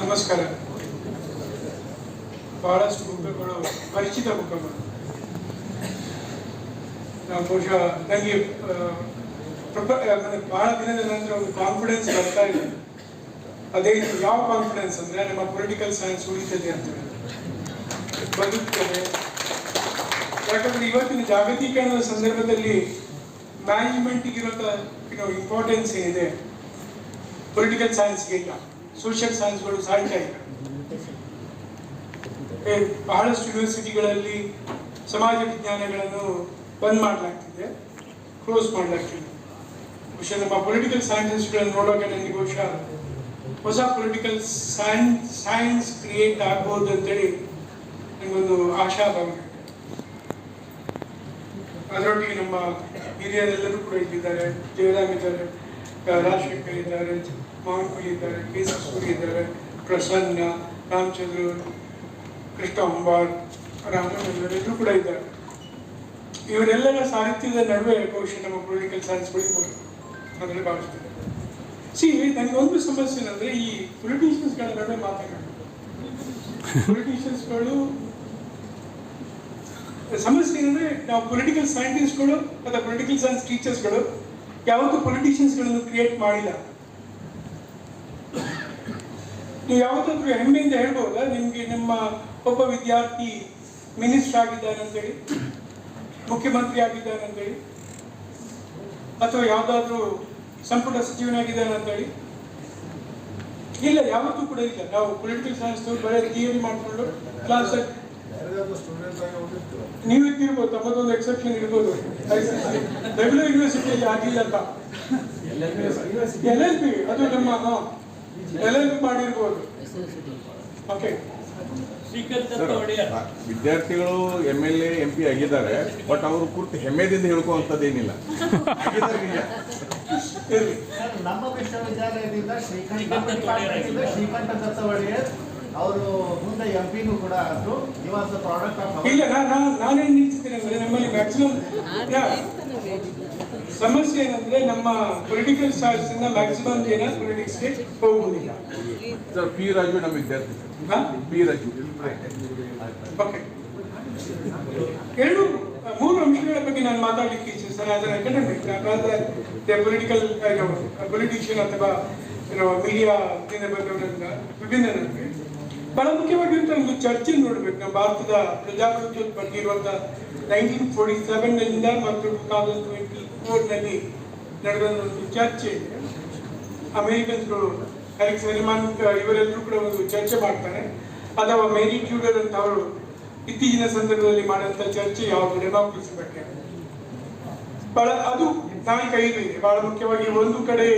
ನಮಸ್ಕಾರ. ಬಹಳಷ್ಟು ಮುಖಗಳು ಪರಿಚಿತ ಮುಖಗಳು ನಾವು ಬಹುಶಃ ನನಗೆ ಬಹಳ ದಿನದ ನಂತರ ಒಂದು ಕಾನ್ಫಿಡೆನ್ಸ್ ಬರ್ತಾ ಇದೆ. ಅದೇ ಯಾವ ಕಾನ್ಫಿಡೆನ್ಸ್ ಅಂದ್ರೆ ನಮ್ಮ ಪೊಲಿಟಿಕಲ್ ಸೈನ್ಸ್ ಉಳಿತದೆ ಅಂತ. ಬದುಕ್ತದೆ. ಯಾಕಂದ್ರೆ ಇವತ್ತಿನ ಜಾಗತೀಕರಣದ ಸಂದರ್ಭದಲ್ಲಿ ಮ್ಯಾನೇಜ್ಮೆಂಟ್ಗೆ ಇರೋ ಇಂಪಾರ್ಟೆನ್ಸ್ ಏನಿದೆ ಪೊಲಿಟಿಕಲ್ ಸೈನ್ಸ್ಗೆ ಇಲ್ಲ ಸೋಷಿಯಲ್ ಸೈನ್ಸ್ಗಳು ಸಾಯ್ತಾ ಇಲ್ಲ. ಬಹಳಷ್ಟು ಯೂನಿವರ್ಸಿಟಿಗಳಲ್ಲಿ ಸಮಾಜ ವಿಜ್ಞಾನಗಳನ್ನು ಬಂದ್ ಮಾಡಲಾಗ್ತಿದೆ ಕ್ಲೋಸ್ ಮಾಡಲಾಗ್ತಿದೆ. ಬಹುಶಃ ನಮ್ಮ ಪೊಲಿಟಿಕಲ್ ಸೈಂಟಿಸ್ಟ್ಗಳನ್ನು ನೋಡೋಕೆ ನನಗೆ ಬಹುಶಃ ಹೊಸ ಪೊಲಿಟಿಕಲ್ ಸೈನ್ಸ್ ಸೈನ್ಸ್ ಕ್ರಿಯೇಟ್ ಆಗ್ಬೋದು ಅಂತೇಳಿ ನನಗೊಂದು ಆಶಾಭಾವ. ಅದರೊಟ್ಟಿಗೆ ನಮ್ಮ ಹಿರಿಯರೆಲ್ಲರೂ ಕೂಡ ಇದ್ದಿದ್ದಾರೆ ಜಯರಾಮ್ ಇದ್ದಾರೆ ರಾಜಶೇಖರ್ ಇದ್ದಾರೆ ಮಾವನ್ಕುಳಿ ಇದ್ದಾರೆ ಕೆ ಸೂರಿ ಇದ್ದಾರೆ ಪ್ರಸನ್ನ ರಾಮಚಂದ್ರ ಕೃಷ್ಣ ಅಂಬಾರ್ ರಾಮನ್ ಎಲ್ಲರೂ ಕೂಡ ಇದ್ದಾರೆ. ಇವರೆಲ್ಲರ ಸಾಹಿತ್ಯದ ನಡುವೆ ಬಹುಶಃ ನಮ್ಮ ಪೊಲಿಟಿಕಲ್ ಸೈನ್ಸ್ ಬೆಳಿಬೋದು ಅದರಲ್ಲಿ ಭಾವಿಸ್ತಾರೆ ಸಿ ಒಂದು ಸಮಸ್ಯೆ ಏನಂದ್ರೆ ಈ ಪೊಲಿಟಿಷಿಯನ್ಸ್ಗಳ ನಡುವೆ ಮಾತನಾಡೋದು. ಪೊಲಿಟಿಷಿಯನ್ಸ್ಗಳು ಸಮಸ್ಯೆ ಏನಂದ್ರೆ ನಾವು ಪೊಲಿಟಿಕಲ್ ಸೈಂಟಿಸ್ಟ್ಗಳು ಅಥವಾ ಪೊಲಿಟಿಕಲ್ ಸೈನ್ಸ್ ಟೀಚರ್ಸ್ಗಳು ಯಾವತ್ತೂ ಪೊಲಿಟಿಷಿಯನ್ಸ್ಗಳನ್ನು ಕ್ರಿಯೇಟ್ ಮಾಡಿಲ್ಲ. ನೀವು ಯಾವತ್ತಾದ್ರೂ ಹೆಮ್ಮೆಯಿಂದ ಹೇಳ್ಬೋದಾ? ನಿಮ್ಗೆ ನಿಮ್ಮ ಒಬ್ಬ ವಿದ್ಯಾರ್ಥಿ ಮಿನಿಸ್ಟರ್ ಆಗಿದ್ದಾನೆ ಅಂತೇಳಿ, ಮುಖ್ಯಮಂತ್ರಿ ಆಗಿದ್ದಾನೆ ಅಂತೇಳಿ, ಅಥವಾ ಯಾವುದಾದ್ರೂ ಸಂಪುಟ ಸಚಿವನಾಗಿದ್ದಾನೆ ಅಂತೇಳಿ? ಇಲ್ಲ, ಯಾವತ್ತೂ ಕೂಡ ಇಲ್ಲ. ನಾವು ಪೊಲಿಟಿಕಲ್ ಸೈನ್ಸ್ ಬರೀ ಥಿಯರಿ ಮಾಡಿಕೊಂಡು ಕ್ಲಾಸ್ ನೀವು ಇದ್ದಿರ್ಬೋದು ತಮ್ಮದೊಂದು ಎಕ್ಸೆಪ್ಷನ್ ಇರ್ಬೋದು. ರೆಗ್ಯುಲರ್ ಯೂನಿವರ್ಸಿಟಿಯಲ್ಲಿ ಆಗಿಲ್ಲ ಅಂತ. ಎಲ್ ಎಲ್ ಪಿ ಅದು ನಮ್ಮ ಎಲ್ ಎಲ್ ಪಿ ಮಾಡಿರ್ಬೋದು. ಓಕೆ ವಿದ್ಯಾರ್ಥಿಗಳು M L A M P ಆಗಿದ್ದಾರೆ ಬಟ್ ಅವರು ಪೂರ್ತಿ ಹೆಮ್ಮೆದಿಂದ ಹೇಳ್ಕೊಂತದೇನಿಲ್ಲ. ನಮ್ಮ ವಿಶ್ವವಿದ್ಯಾಲಯದಿಂದ ಶ್ರೀಕಂಠ ಶ್ರೀಕಂಠ ದತ್ತ ಒಡೆಯರ್ ಅವರು ಮುಂದೆ ಎಂ ಪಿನೂ ಕೂಡ ಆದ್ರು. ನಿವಾಸ ಪ್ರಾಡಕ್ಟ್ ಆಫ್ ಇಲ್ಲ ನಾನು ನಾನು ನಾನೇನು ನಿಂತಿದ್ದೇನೆ ಅಂದ್ರೆ ನಮ್ಮಲ್ಲಿ ಮ್ಯಾಕ್ಸಿಮಮ್ ಸಮಸ್ಯೆ ಏನಂದ್ರೆ ನಮ್ಮ ಪೊಲಿಟಿಕಲ್ ಚಾರ್ಜ್ ಇಂದ ಮ್ಯಾಕ್ಸಿಮಮ್ ಜನ ಪೊಲಿಟಿಕ್ಸ್ಗೆ ಹೋಗುವುದಿಲ್ಲ. ಸರ್ ಪಿ ರಾಜು ನಮ್ಮ ವಿದ್ಯಾರ್ಥಿ? ಪಿ ರಾಜು ಓಕೆ ಎರಡು ಮೂರು ಅಂಶಗಳ ಬಗ್ಗೆ ನಾನು ಮಾತಾಡ್ಲಿಕ್ಕೆ ಇಚ್ಛಿಸ್ತೇನೆ ಅದರ ಅಕಾಡೆಮಿಕ್ ಪೊಲಿಟಿಕಲ್ ಪೊಲಿಟಿಷಿಯನ್ ಅಥವಾ ಮೀಡಿಯಾ ವಿಭಿನ್ನ ನನಗೆ. ಬಹಳ ಮುಖ್ಯವಾಗಿ ಒಂದು ಚರ್ಚೆ ನೋಡ್ಬೇಕು. ನಮ್ಮ ಭಾರತದ ಪ್ರಜಾಪ್ರಭುತ್ವ ಬಗ್ಗೆ ಇರುವಂತ ನೈನ್ಟೀನ್ ಫೋರ್ಟಿ ಸೆವೆನ್ನಿಂದ ಮತ್ತು ಟೂ ತೌಸಂಡ್ ಟ್ವೆಂಟಿ ಫೋರ್ನಲ್ಲಿ ನಡೆದ ಒಂದು ಚರ್ಚೆ. ಅಮೇರಿಕನ್ಸ್ಗಳು ಹರಿಕ್ ಸರಿಮಾನ್ ಇವರೆಲ್ಲರೂ ಕೂಡ ಒಂದು ಚರ್ಚೆ ಮಾಡ್ತಾರೆ. ಅಥವಾ ಮೇರಿ ಕ್ಯೂಡರ್ ಅಂತ ಅವರು ಇತ್ತೀಚಿನ ಸಂದರ್ಭದಲ್ಲಿ ಮಾಡುವಂಥ ಚರ್ಚೆ ಯಾವುದು? ಡೆಮಾಕ್ರಸಿ ಬಗ್ಗೆ. ಬಹಳ, ಅದು ನಾಯಕ ಇದೆ. ಬಹಳ ಮುಖ್ಯವಾಗಿ ಒಂದು ಕಡೆ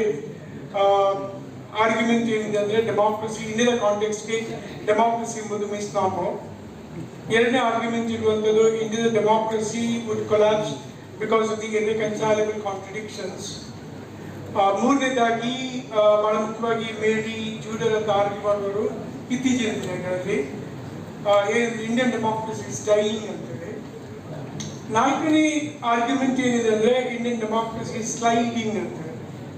ಆರ್ಗ್ಯುಮೆಂಟ್ ಏನಿದೆ ಅಂದ್ರೆ ಡೆಮಾಕ್ರಸಿ ಇಂದಿನ ಕಾಂಟೆಕ್ಸ್ಗೆ ಡೆಮಾಕ್ರಸಿ ಎಂಬುದು ಮಿಸ್ ನಾಮು ಎರಡನೇ ಆರ್ಗ್ಯುಮೆಂಟ್ ಇರುವಂಥದ್ದು ಇಂದಿನ democracy would collapse because of the irreconcilable contradictions ಮೂರನೇದಾಗಿ ಬಹಳ ಮುಖ್ಯವಾಗಿ ಮೇರಿ, ಜೂಡರ್ ಅಂತ ಆರ್ಗ್ಯೂ ಮಾಡುವವರು ಇತ್ತೀಚಿನ ದಿನಗಳಲ್ಲಿ ಇಂಡಿಯನ್ ಡೆಮಾಕ್ರಸಿ ಇಸ್ ಡೈಯಿಂಗ್ ಅಂತೇಳಿ. ನಾಲ್ಕನೇ ಆರ್ಗ್ಯುಮೆಂಟ್ ಏನಿದೆ ಅಂದ್ರೆ ಇಂಡಿಯನ್ ಡೆಮಾಕ್ರಸಿ ಸ್ಲೈಡಿಂಗ್ ಅಂತ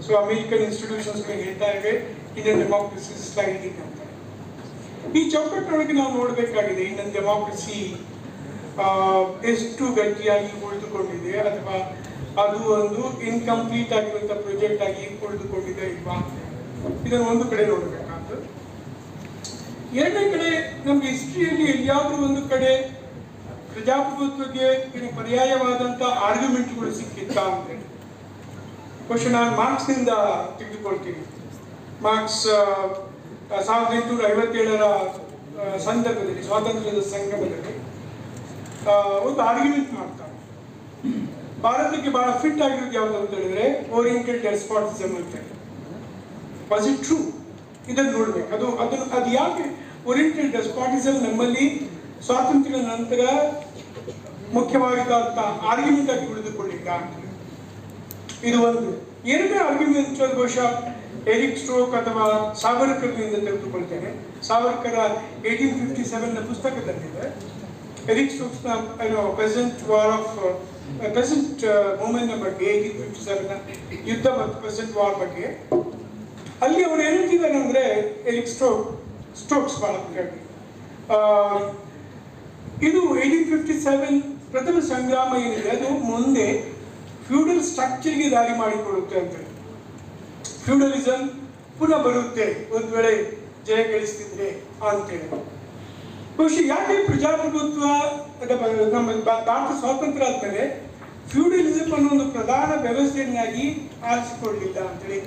ಸೊ ಅಮೆರಿಕನ್ ಇನ್ಸ್ಟಿಟ್ಯೂಷನ್ಸ್ ಹೇಳ್ತಾ ಇವೆ ಇಂಡಿಯನ್ ಡೆಮಾಕ್ರಸಿ ಸ್ಲೈಡಿಂಗ್ ಅಂತ ಈ ಚೌಕಟ್ಟಿನೊಳಗೆ ನಾವು ನೋಡಬೇಕಾಗಿದೆ ಇಂಡಿಯನ್ ಡೆಮಾಕ್ರಸಿ ಎಷ್ಟು ಗಟ್ಟಿಯಾಗಿ ಉಳಿದುಕೊಂಡಿದೆ ಅಥವಾ ಅದು ಒಂದು ಇನ್ಕಂಪ್ಲೀಟ್ ಆಗಿರುವಂಥ ಪ್ರಾಜೆಕ್ಟ್ ಆಗಿ ಉಳಿದುಕೊಂಡಿದೆ ಇಲ್ವಾ? ಇದನ್ನು ಒಂದು ಕಡೆ ನೋಡಬೇಕಾದ್ದು. ಎರಡನೇ ಕಡೆ ನಮ್ಗೆ ಹಿಸ್ಟ್ರಿಯಲ್ಲಿ ಎಲ್ಲಿಯಾದ್ರೂ ಒಂದು ಕಡೆ ಪ್ರಜಾಪ್ರಭುತ್ವಕ್ಕೆ ಪರ್ಯಾಯವಾದಂತ ಆರ್ಗ್ಯುಮೆಂಟ್ಗಳು ಸಿಕ್ಕಿತ್ತ ಅಂತ ಬಹುಶಃ ನಾನು ಮಾರ್ಕ್ಸ್ನಿಂದ ತೆಗೆದುಕೊಳ್ತೀನಿ ಮಾರ್ಕ್ಸ್ ಸಾವಿರದ ಎಂಟುನೂರ ಐವತ್ತೇಳರ ಆ, ಸಂದರ್ಭದಲ್ಲಿ ಸ್ವಾತಂತ್ರ್ಯದ ಸಂಗಮದಲ್ಲಿ ಒಂದು ಆರ್ಗ್ಯುಮೆಂಟ್ ಮಾಡ್ತಾರೆ ಭಾರತಕ್ಕೆ ಬಹಳ ಫಿಟ್ ಆಗಿರೋದು ಯಾವುದು ಅಂತ ಹೇಳಿದ್ರೆ ಓರಿಯೆಂಟೆಡ್ ಡೆಸ್ಪಾಟಿಸಮ್ ಅಂತ ವಾಸ್ ಇಟ್ ಟ್ರೂ ಇದನ್ನು ನೋಡ್ಬೇಕು. ಅದು ಅದನ್ನು ಅದು ಯಾಕೆ ಓರಿಯೆಂಟೆಡ್ ಡೆಸ್ಪಾಟಿಸಮ್ ನಮ್ಮಲ್ಲಿ ಸ್ವಾತಂತ್ರ್ಯದ ನಂತರ ಮುಖ್ಯವಾಗಿದ್ದಂತ ಆರ್ಗ್ಯುಮೆಂಟ್ ಆಗಿ ಉಳಿದುಕೊಂಡಿಲ್ಲ ಇದು ಒಂದು ಎರಡನೇ ಆರ್ಗ್ಯುಮೆಂಟ್ ಬಹುಶಃ ಎರಿಕ್ ಸ್ಟ್ರೋಕ್ ಅಥವಾ ಸಾವರ್ಕರ್ನಿಂದ ತೆಗೆದುಕೊಳ್ತೇನೆ. ಸಾವರ್ಕರ ಏಯ್ಟೀನ್ ಫಿಫ್ಟಿ ಸೆವೆನ್ನ ಪುಸ್ತಕದಲ್ಲಿದೆ ಎರಿಕ್ ಸ್ಟ್ರೋಕ್ಸ್ನ ಪ್ರೆಸೆಂಟ್ ವಾರ್ ಆಫ್ ಪ್ರೆಸೆಂಟ್ ಮೂಮೆಂಟ್ನ ಬಗ್ಗೆ ಏಯ್ಟೀನ್ ಫಿಫ್ಟಿ ಸೆವೆನ್ ಯುದ್ಧ ಮತ್ತು ಪ್ರೆಸೆಂಟ್ ವಾರ್ ಬಗ್ಗೆ. ಅಲ್ಲಿ ಅವರು ಹೇಳ್ತಿದ್ದಾರೆ ಅಂದರೆ ಎಲಿಕ್ ಸ್ಟ್ರೋಕ್ ಸ್ಟ್ರೋಕ್ಸ್ ಭಾಳ ಮುಖ್ಯವಾಗಿ ಇದು ಏಯ್ಟೀನ್ ಫಿಫ್ಟಿ ಸೆವೆನ್ ಪ್ರಥಮ ಸಂಗ್ರಾಮ ಏನಿದೆ, ಅದು ಮುಂದೆ ಫ್ಯೂಡಲ್ ಸ್ಟ್ರಕ್ಚರ್ಗೆ ದಾರಿ ಮಾಡಿಕೊಡುತ್ತೆ ಅಂತ ಫ್ಯೂಡಲಿಸಂ ಪುನಃ ಬರುತ್ತೆ, ಒಂದು ವೇಳೆ ಜಯ ಗಳಿಸ್ತಿದ್ರೆ ಅಂತೇಳಿ ಬಹುಶಃ ಯಾಕೆ ಪ್ರಜಾಪ್ರಭುತ್ವ ನಮ್ಮ ಭಾರತ ಸ್ವಾತಂತ್ರ್ಯ ಆದ್ಮೇಲೆ ಫ್ಯೂಡಲಿಸಂ ಅನ್ನೋ ಒಂದು ಪ್ರಧಾನ ವ್ಯವಸ್ಥೆಯನ್ನಾಗಿ ಆರಿಸಿಕೊಳ್ಳಿಲ್ಲ ಅಂತೇಳಿ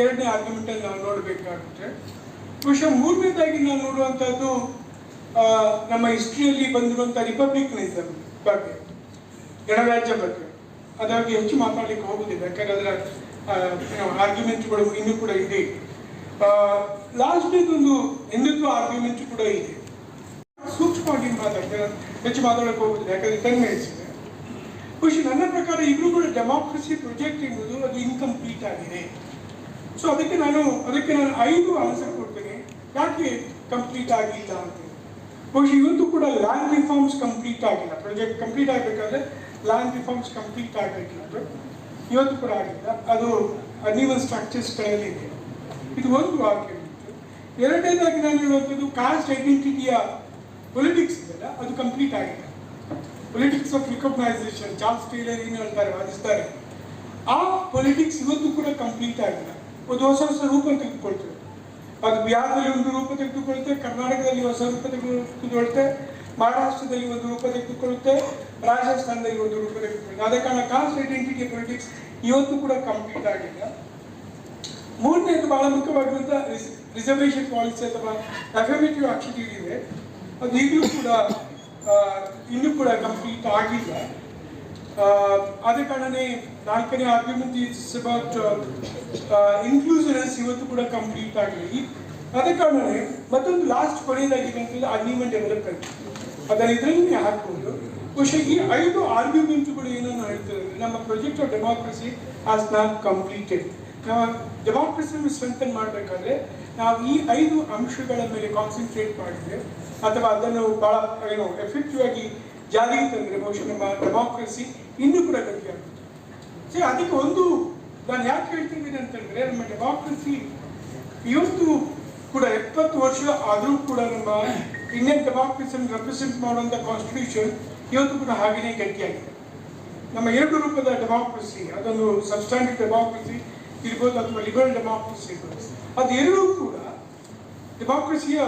ಎರಡನೇ ಆರ್ಗ್ಯುಮೆಂಟ್ ಅನ್ನು ನಾವು ನೋಡಬೇಕಾಗುತ್ತೆ. ಬಹುಶಃ ಮೂರನೇದಾಗಿ ನಾವು ನೋಡುವಂಥದ್ದು ನಮ್ಮ ಹಿಸ್ಟ್ರಿಯಲ್ಲಿ ಬಂದಿರುವಂಥ ರಿಪಬ್ಲಿಕನಿಸಂ ಬಗ್ಗೆ, ಗಣರಾಜ್ಯ ಬಗ್ಗೆ. ಅದಾಗಿ ಹೆಚ್ಚು ಮಾತಾಡಲಿಕ್ಕೆ ಹೋಗುದಿಲ್ಲ. ಯಾಕಂದ್ರೆ ಅದರ ಆರ್ಗ್ಯುಮೆಂಟ್ಗಳು ಇನ್ನೂ ಕೂಡ ಇದೆ. ಲಾಸ್ಟ್ ಒಂದು ಹಿಂದುತ್ವ ಆರ್ಗ್ಯುಮೆಂಟ್ ಕೂಡ ಇದೆ. ಸೂಕ್ಷ್ಮವಾಗಿ ಮಾತಾಡ್ತಾರೆ ಹೆಚ್ಚು ಮಾತಾಡಕ್ಕೆ ಹೋಗುದಿಲ್ಲ. ಯಾಕಂದ್ರೆ ಟೆನ್ ಮಿನಿಟ್ಸ್ ಇದೆ. ನನ್ನ ಪ್ರಕಾರ ಇಬ್ರು ಕೂಡ ಡೆಮಾಕ್ರಸಿ ಪ್ರೊಜೆಕ್ಟ್ ಎಂಬುದು ಅದು ಇನ್ಕಂಪ್ಲೀಟ್ ಆಗಿದೆ. ಸೊ ಅದಕ್ಕೆ ನಾನು ಅದಕ್ಕೆ ನಾನು ಐದು ಆನ್ಸರ್ ಕೊಡ್ತೇನೆ. ಯಾಕೆ ಕಂಪ್ಲೀಟ್ ಆಗಿಲ್ಲ ಅಂತ? ಬಹುಶಃ ಇವತ್ತು ಕೂಡ ಲ್ಯಾಂಡ್ ರಿಫಾರ್ಮ್ಸ್ ಕಂಪ್ಲೀಟ್ ಆಗಿಲ್ಲ. ಪ್ರಾಜೆಕ್ಟ್ ಕಂಪ್ಲೀಟ್ ಆಗಬೇಕಾದ್ರೆ ಲ್ಯಾಂಡ್ ರಿಫಾರ್ಮ್ಸ್ ಕಂಪ್ಲೀಟ್ ಆಗಬೇಕಿಲ್ಲ ಇವತ್ತು ಕೂಡ ಆಗಿಲ್ಲ. ಅದು ಅನಿವನ್ ಸ್ಟ್ರಕ್ಚರ್ ಸ್ಟೈಲ್ ಇದೆ. ಇದು ಒಂದು ಆರ್ಗ್ಯುಮೆಂಟ್ ಎರಡನೇದಾಗಿ ನಾನು ಹೇಳುವಂಥದ್ದು ಕಾಸ್ಟ್ ಐಡೆಂಟಿಟಿಯ ಪೊಲಿಟಿಕ್ಸ್ ಇದೆಯಲ್ಲ, ಅದು ಕಂಪ್ಲೀಟ್ ಆಗಿದೆ. Politics of recognition job Taylor ಏನು ಹೇಳ್ತಾರೆ, ವಾದಿಸ್ತಾರೆ. ಆ ಪೊಲಿಟಿಕ್ಸ್ ಇವತ್ತು ಕೂಡ ಕಂಪ್ಲೀಟ್ ಆಗಿಲ್ಲ. ಒಂದು ಹೊಸ ಹೊಸ ರೂಪ ತೆಗೆದುಕೊಳ್ತದೆ ಅದು ಬಿಹಾರದಲ್ಲಿ ಒಂದು ರೂಪ ತೆಗೆದುಕೊಳ್ಳುತ್ತೆ, ಕರ್ನಾಟಕದಲ್ಲಿ ಹೊಸ ರೂಪ ತೆಗೆದುಕೊಳ್ಳುತ್ತೆ, ಮಹಾರಾಷ್ಟ್ರದಲ್ಲಿ ಒಂದು ರೂಪ ತೆಗೆದುಕೊಳ್ಳುತ್ತೆ, ರಾಜಸ್ಥಾನದಲ್ಲಿ ಒಂದು ರೂಪ ತೆಗೆದುಕೊಳ್ಳುತ್ತೆ. ಅದೇ ಕಾರಣ ಕಾಸ್ಟ್ ಐಡೆಂಟಿಟಿ ಪೊಲಿಟಿಕ್ಸ್ ಇವತ್ತು ಕೂಡ ಕಂಪ್ಲೀಟ್ ಆಗಿಲ್ಲ. ಮೂರನೇದು ಬಹಳ ಮುಖ್ಯವಾಗಿರುವಂತಹ ರಿಸರ್ವೇಷನ್ ಪಾಲಿಸಿ ಅಥವಾ ಅಫರ್ಮೇಟಿವ್ ಆಕ್ಷನ್ ಇದೆ ಅದು ಈಗಲೂ ಕೂಡ ಇನ್ನೂ ಕೂಡ ಕಂಪ್ಲೀಟ್ ಆಗಿಲ್ಲ. ಆದ ಕಾರಣನೇ ನಾಲ್ಕನೇ ಆರ್ಗ್ಯುಮೆಂಟ್ ಇಸ್ ಅಬೌಟ್ ಇನ್ಕ್ಲೂಸಿವ್ನೆಸ್ ಇವತ್ತು ಕೂಡ ಕಂಪ್ಲೀಟ್ ಆಗಲಿ ಅದೇ ಕಾರಣನೇ ಮತ್ತೊಂದು ಲಾಸ್ಟ್ ಕೊನೆಯದಾಗಿರುವಂಥದ್ದು ಅಗ್ರಿಮೆಂಟ್ ಡೆವಲಪ್ಮೆಂಟ್ ಅದನ್ನು ಇದರಲ್ಲಿ ಹಾಕ್ಬೋದು. ಬಹುಶಃ ಈ ಐದು ಆರ್ಗ್ಯುಮೆಂಟ್ಗಳು ಏನನ್ನು ಅಂದ್ರೆ ನಮ್ಮ project of democracy as not completed ನಾವು ಡೆಮಾಕ್ರಸಿಯನ್ನು ಸ್ಟ್ರೆಂಥನ್ ಮಾಡಬೇಕಾದ್ರೆ ನಾವು ಈ ಐದು ಅಂಶಗಳ ಮೇಲೆ ಕಾನ್ಸಂಟ್ರೇಟ್ ಮಾಡಿದ್ರೆ ಅಥವಾ ಅದನ್ನು ಭಾಳ ಏನು ಎಫೆಕ್ಟಿವ್ ಆಗಿ ಜಾರಿಗೆ ತಂದರೆ ಬಹುಶಃ ನಮ್ಮ ಡೆಮಾಕ್ರಸಿ ಇನ್ನೂ ಕೂಡ ಗಟ್ಟಿಯಾಗುತ್ತೆ ಸೊ ಅದಕ್ಕೆ ಒಂದು ನಾನು ಯಾಕೆ ಹೇಳ್ತಿದ್ದೀನಿ ಅಂತಂದ್ರೆ, ನಮ್ಮ ಡೆಮಾಕ್ರಸಿ ಇವತ್ತು ಕೂಡ ಎಪ್ಪತ್ತು ವರ್ಷ ಆದರೂ ಕೂಡ ನಮ್ಮ ಇಂಡಿಯನ್ ಡೆಮಾಕ್ರಸಿಯನ್ನು ರೆಪ್ರೆಸೆಂಟ್ ಮಾಡುವಂಥ ಕಾನ್ಸ್ಟಿಟ್ಯೂಷನ್ ಇವತ್ತು ಕೂಡ ಹಾಗೆಯೇ ಗಟ್ಟಿಯಾಗಿದೆ ನಮ್ಮ ಎರಡು ರೂಪದ ಡೆಮಾಕ್ರಸಿ ಅದೊಂದು ಸಬ್ಸ್ಟಾಂಟಿವ್ ಡೆಮಾಕ್ರೆಸಿ ಇರ್ಬೋದು ಅಥವಾ ಲಿಬರಲ್ ಡೆಮಾಕ್ರಸಿ ಇರ್ಬೋದು. ಅದು ಎರಡೂ ಕೂಡ ಡೆಮಾಕ್ರಸಿಯ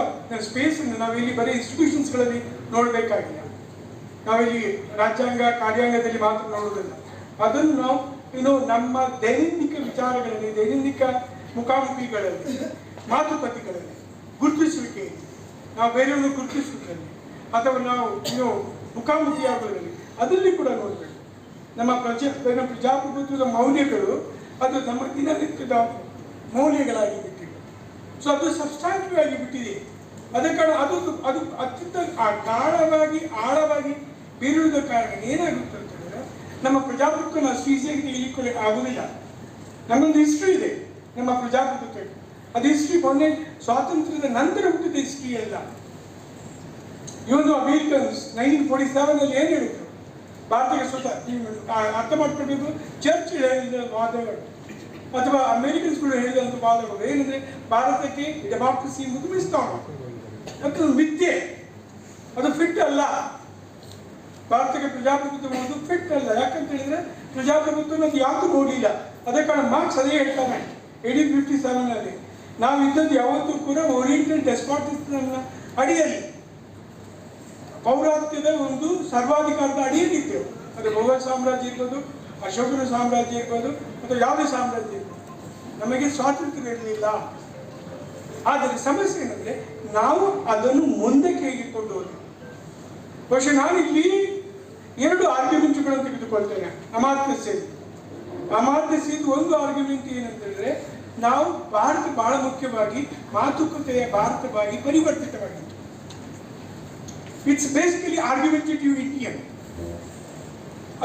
ಸ್ಪೇಸ್ ಅನ್ನು ಇಲ್ಲಿ ಬರೀ ಇನ್ಸ್ಟಿಟ್ಯೂಷನ್ಸ್ಗಳಲ್ಲಿ ನೋಡಬೇಕಾಗಿಲ್ಲ. ನಾವಿಲ್ಲಿ ರಾಜ್ಯಾಂಗ ಕಾರ್ಯಾಂಗದಲ್ಲಿ ಮಾತ್ರ ನೋಡೋದಿಲ್ಲ ಅದನ್ನು ನಾವು ಇನ್ನು ನಮ್ಮ ದೈನಂದಿಕ ವಿಚಾರಗಳಲ್ಲಿ ದೈನಂದಿಕ ಮುಖಾಮುಖಿಗಳಲ್ಲಿ, ಮಾತುಕತೆಗಳಲ್ಲಿ ಗುರುತಿಸುವಿಕೆ ನಾವು ಬೇರೆಯವರು ಗುರುತಿಸುವುದರಲ್ಲಿ ಅಥವಾ ನಾವು ಇನ್ನು ಮುಖಾಮುಖಿಯಾಗುವುದರಲ್ಲಿ ಅದರಲ್ಲಿ ಕೂಡ ನೋಡಬೇಕು. ನಮ್ಮ ಪ್ರಜಾ, ನಮ್ಮ ಪ್ರಜಾಪ್ರಭುತ್ವದ ಮೌಲ್ಯಗಳು ಅದು ನಮ್ಮ ದಿನನಿತ್ಯದ ಮೌಲ್ಯಗಳಾಗಿ ಬಿಟ್ಟಿವೆ ಸೊ ಅದು ಸಬ್ಸ್ಟಾಂಟಿವ್ ಆಗಿ ಬಿಟ್ಟಿದೆ. ಅದಕ್ಕೆ ಅದು ಅದು ಅತ್ಯಂತ ಆಳವಾಗಿ ಆಳವಾಗಿ ಬೀರುವುದ ಕಾರಣ ಏನಾಗುತ್ತೆ ಅಂತಂದ್ರೆ, ನಮ್ಮ ಪ್ರಜಾಪ್ರಭುತ್ವ ಅಷ್ಟು ಈಸಿಯಾಗಿ ತೆಗೆದುಕೊಳ್ಳಿ ಆಗುವುದಿಲ್ಲ. ನಮ್ಮೊಂದು ಹಿಸ್ಟ್ರಿ ಇದೆ, ನಮ್ಮ ಪ್ರಜಾಪ್ರಭುತ್ವಕ್ಕೆ ಅದು ಹಿಸ್ಟ್ರಿ ಮೊನ್ನೆ ಸ್ವಾತಂತ್ರ್ಯದ ನಂತರ ಹುಟ್ಟಿದ ಹಿಸ್ಟ್ರಿ ಅಲ್ಲ. ಇವನು ಅಮೇರಿಕನ್ಸ್ ನೈನ್ಟೀನ್ ಫೋರ್ಟಿ ಸೆವೆನ್ ಅಲ್ಲಿ ಏನು ಹೇಳಿದ್ರು? ಭಾರತಕ್ಕೆ ಸ್ವತಃ ಅರ್ಥ ಮಾಡ್ಕೊಂಡಿದ್ದು ಚರ್ಚ್ ಹೇಳಿದ ವಾದಗಳು, ಅಥವಾ ಅಮೇರಿಕನ್ಸ್ಗಳು ಹೇಳಿದಂಥ ವಾದಗಳು ಏನಂದ್ರೆ, ಭಾರತಕ್ಕೆ ಡೆಮಾಕ್ರಸಿ ಎಂಬುದು ಅದು ಮಿಥ್ಯೆ. ಅದು ಫಿಟ್ ಅಲ್ಲ. ಭಾರತಕ್ಕೆ ಪ್ರಜಾಪ್ರಭುತ್ವ ಒಂದು ಫಿಟ್ ಅಲ್ಲ. ಯಾಕಂತ ಹೇಳಿದ್ರೆ ಪ್ರಜಾಪ್ರಭುತ್ವ ಅದು ಯಾವುದು ನೋಡಿಲ್ಲ. ಅದೇ ಕಾರಣ ಮಾರ್ಕ್ಸ್ ಅದೇ ಹೇಳ್ತಾನೆ. ಏಯ್ಟೀನ್ ಫಿಫ್ಟಿ ಸೆವೆನ್ ಅಲ್ಲಿ. ನಾವು ಇದ್ದದ್ದು ಯಾವತ್ತೂ ಕೂಡ ಓರಿಯೆಂಟಲ್ ಡೆಸ್ಪಾಟಿಸಮ್ ಅಡಿಯಲ್ಲಿ. ಪೌರಾತ್ಯದ ಒಂದು ಸರ್ವಾಧಿಕಾರದ ಅಡಿಯಲ್ಲಿದ್ದೆವು ಅದು ಮೊಘಲ್ ಸಾಮ್ರಾಜ್ಯ ಇರ್ಬೋದು, ಅಶೋಕನ ಸಾಮ್ರಾಜ್ಯ ಇರ್ಬೋದು, ಅಥವಾ ಯಾವುದೇ ಸಾಮ್ರಾಜ್ಯ ಇರ್ಬೋದು. ನಮಗೆ ಸ್ವಾತಂತ್ರ್ಯ ಇರಲಿಲ್ಲ. ಆದರೆ ಸಮಸ್ಯೆ ಏನಂದ್ರೆ ನಾವು ಅದನ್ನು ಮುಂದಕ್ಕೆ ಹೇಗಿಕೊಂಡು ಹೋದ್ವಿ? ಬಹುಶಃ ನಾನಿಲ್ಲಿ ಎರಡು ಆರ್ಗ್ಯುಮೆಂಟ್ಗಳನ್ನು ತೆಗೆದುಕೊಳ್ತೇನೆ. ಅಮಾತ್ಯ ಸೇತು ಅಮಾತ್ಯ ಸೇತು ಒಂದು ಆರ್ಗ್ಯುಮೆಂಟ್ ಏನಂತಂದ್ರೆ ನಾವು ಭಾರತ ಬಹಳ ಮುಖ್ಯವಾಗಿ ಮಾತುಕತೆಯ ಭಾರತವಾಗಿ ಪರಿವರ್ತಿತವಾಗಿತ್ತು. ಇಟ್ಸ್ ಬೇಸಿಕಲಿ ಆರ್ಗ್ಯುಮೆಂಟೇಟಿವ್ ಇಂಡಿಯನ್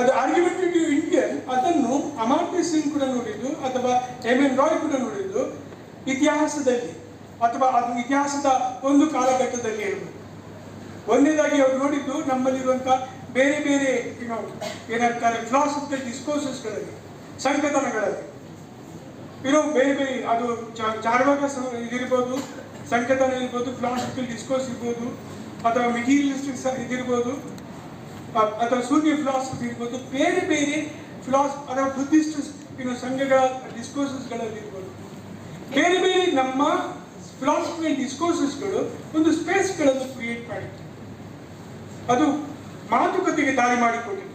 ಅದು ಆರ್ಗ್ಯುಮೆಂಟೇಟಿವ್ ಇಂಡಿಯನ್ ಅದನ್ನು ಅಮಾತ್ಯ ಸಿಂಗ್ ಕೂಡ ನೋಡಿದ್ದು, ಅಥವಾ ಎಂ ಎನ್ ರಾಯ್ ಕೂಡ ನೋಡಿದ್ದು, ಇತಿಹಾಸದಲ್ಲಿ, ಅಥವಾ ಅದು ಇತಿಹಾಸದ ಒಂದು ಕಾಲಘಟ್ಟದಲ್ಲಿ ಇರಬಹುದು ಒಂದೇದಾಗಿ ಅವ್ರು ನೋಡಿದ್ದು, ನಮ್ಮಲ್ಲಿರುವಂಥ ಬೇರೆ ಬೇರೆ ಏನೋ ಏನಂತಾರೆ ಫಿಲಾಸಫಿಕಲ್ ಡಿಸ್ಕೋರ್ಸಸ್ಗಳಲ್ಲಿ ಸಂಕಥನಗಳಲ್ಲಿ ಇರೋ ಬೇರೆ ಬೇರೆ, ಅದು ಚಾ- ಚಾರ್ವಾಕ ಸ- ಇದಿರ್ಬೋದು ಸಂಕಥನ ಇರ್ಬೋದು ಫಿಲಾಸಫಿಕಲ್ ಡಿಸ್ಕೋರ್ಸ್ ಇರ್ಬೋದು, ಅಥವಾ ಮೆಟೀರಿಯಲಿಸ್ಟಿಕ್ ಇದಿರ್ಬೋದು ಅಥವಾ ಸೂರ್ಯ ಫಿಲಾಸಫಿ ಇರ್ಬೋದು, ಬೇರೆ ಬೇರೆ ಫಿಲಾಸ್ ಅಥವಾ ಬುದ್ಧಿಸ್ಟ್ ಏನು ಸಂಘಗಳ ಡಿಸ್ಕೋಸಸ್ಗಳಲ್ಲಿ ಇರ್ಬೋದು. ಬೇರೆ ಬೇರೆ ನಮ್ಮ ಫಿಲಾಸಫಿಕಲ್ ಡಿಸ್ಕೋರ್ಸಸ್ಗಳು ಒಂದು ಸ್ಪೇಸ್ಗಳನ್ನು ಕ್ರಿಯೇಟ್ ಮಾಡಿತ್ತು ಅದು ಮಾತುಕತೆಗೆ ದಾರಿ ಮಾಡಿಕೊಟ್ಟಿದ್ದರು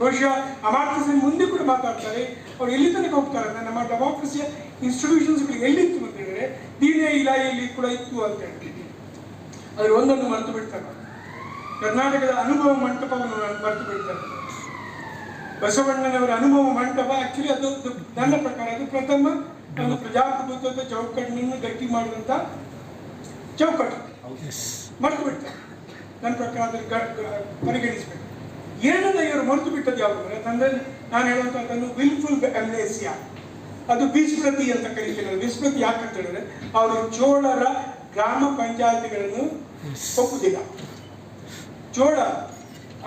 ಬಹುಶಃ ಅಮಾರ್ಥ ಸೇನ್ ಮುಂದೆ ಕೂಡ ಮಾತಾಡ್ತಾರೆ. ಅವ್ರು ಎಲ್ಲಿ ತನಕ ಹೋಗ್ತಾರೆ ಅಂದ್ರೆ ನಮ್ಮ ಡೆಮಾಕ್ರಸಿಯ ಇನ್ಸ್ಟಿಟ್ಯೂಷನ್ಸ್ಗಳು ಎಲ್ಲಿತ್ತು ಅಂತ ಹೇಳಿದ್ರೆ ದೀನೇ ಇಲಾಖೆಯಲ್ಲಿ ಕೂಡ ಇತ್ತು ಅಂತ ಹೇಳ್ತೀನಿ. ಅದ್ರ ಒಂದನ್ನು ಮರೆತು ಬಿಡ್ತಾರೆ ಕರ್ನಾಟಕದ ಅನುಭವ ಮಂಟಪವನ್ನು ಮರೆತು ಬಿಡ್ತಾರೆ ಬಸವಣ್ಣನವರ ಅನುಭವ ಮಂಟಪ ಆಕ್ಚುಲಿ ಅದು ಅದು ನನ್ನ ಪ್ರಕಾರ ಅದು ಪ್ರಥಮ ಒಂದು ಪ್ರಜಾಪ್ರಭುತ್ವದ ಚೌಕಟ್ಟನ್ನು ಗಟ್ಟಿ ಮಾಡಿದಂತ ಚೌಕಟ್ಟು. ಮರೆತು ಬಿಡ್ತಾರೆ. ನನ್ನ ಪ್ರಕಾರ ಅದನ್ನು ಪರಿಗಣಿಸಬೇಕು. ಏನನ್ನ ಇವರು ಮರೆತು ಬಿಟ್ಟದ್ದು ಯಾವುದು ತಂದೆ ನಾನು ಹೇಳುವಂಥದ್ದನ್ನು ವಿಲ್ಫುಲ್ ಅಮ್ನೇಸಿಯಾ. ಅದು ವಿಸ್ಮೃತಿ ಅಂತ ಕರೀತಾರೆ ವಿಸ್ಮೃತಿ ಯಾಕಂತ ಹೇಳಿದ್ರೆ ಅವರು ಚೋಳರ ಗ್ರಾಮ ಪಂಚಾಯತಿಗಳನ್ನು ಒಪ್ಪುದಿಲ್ಲ. ಚೋಳ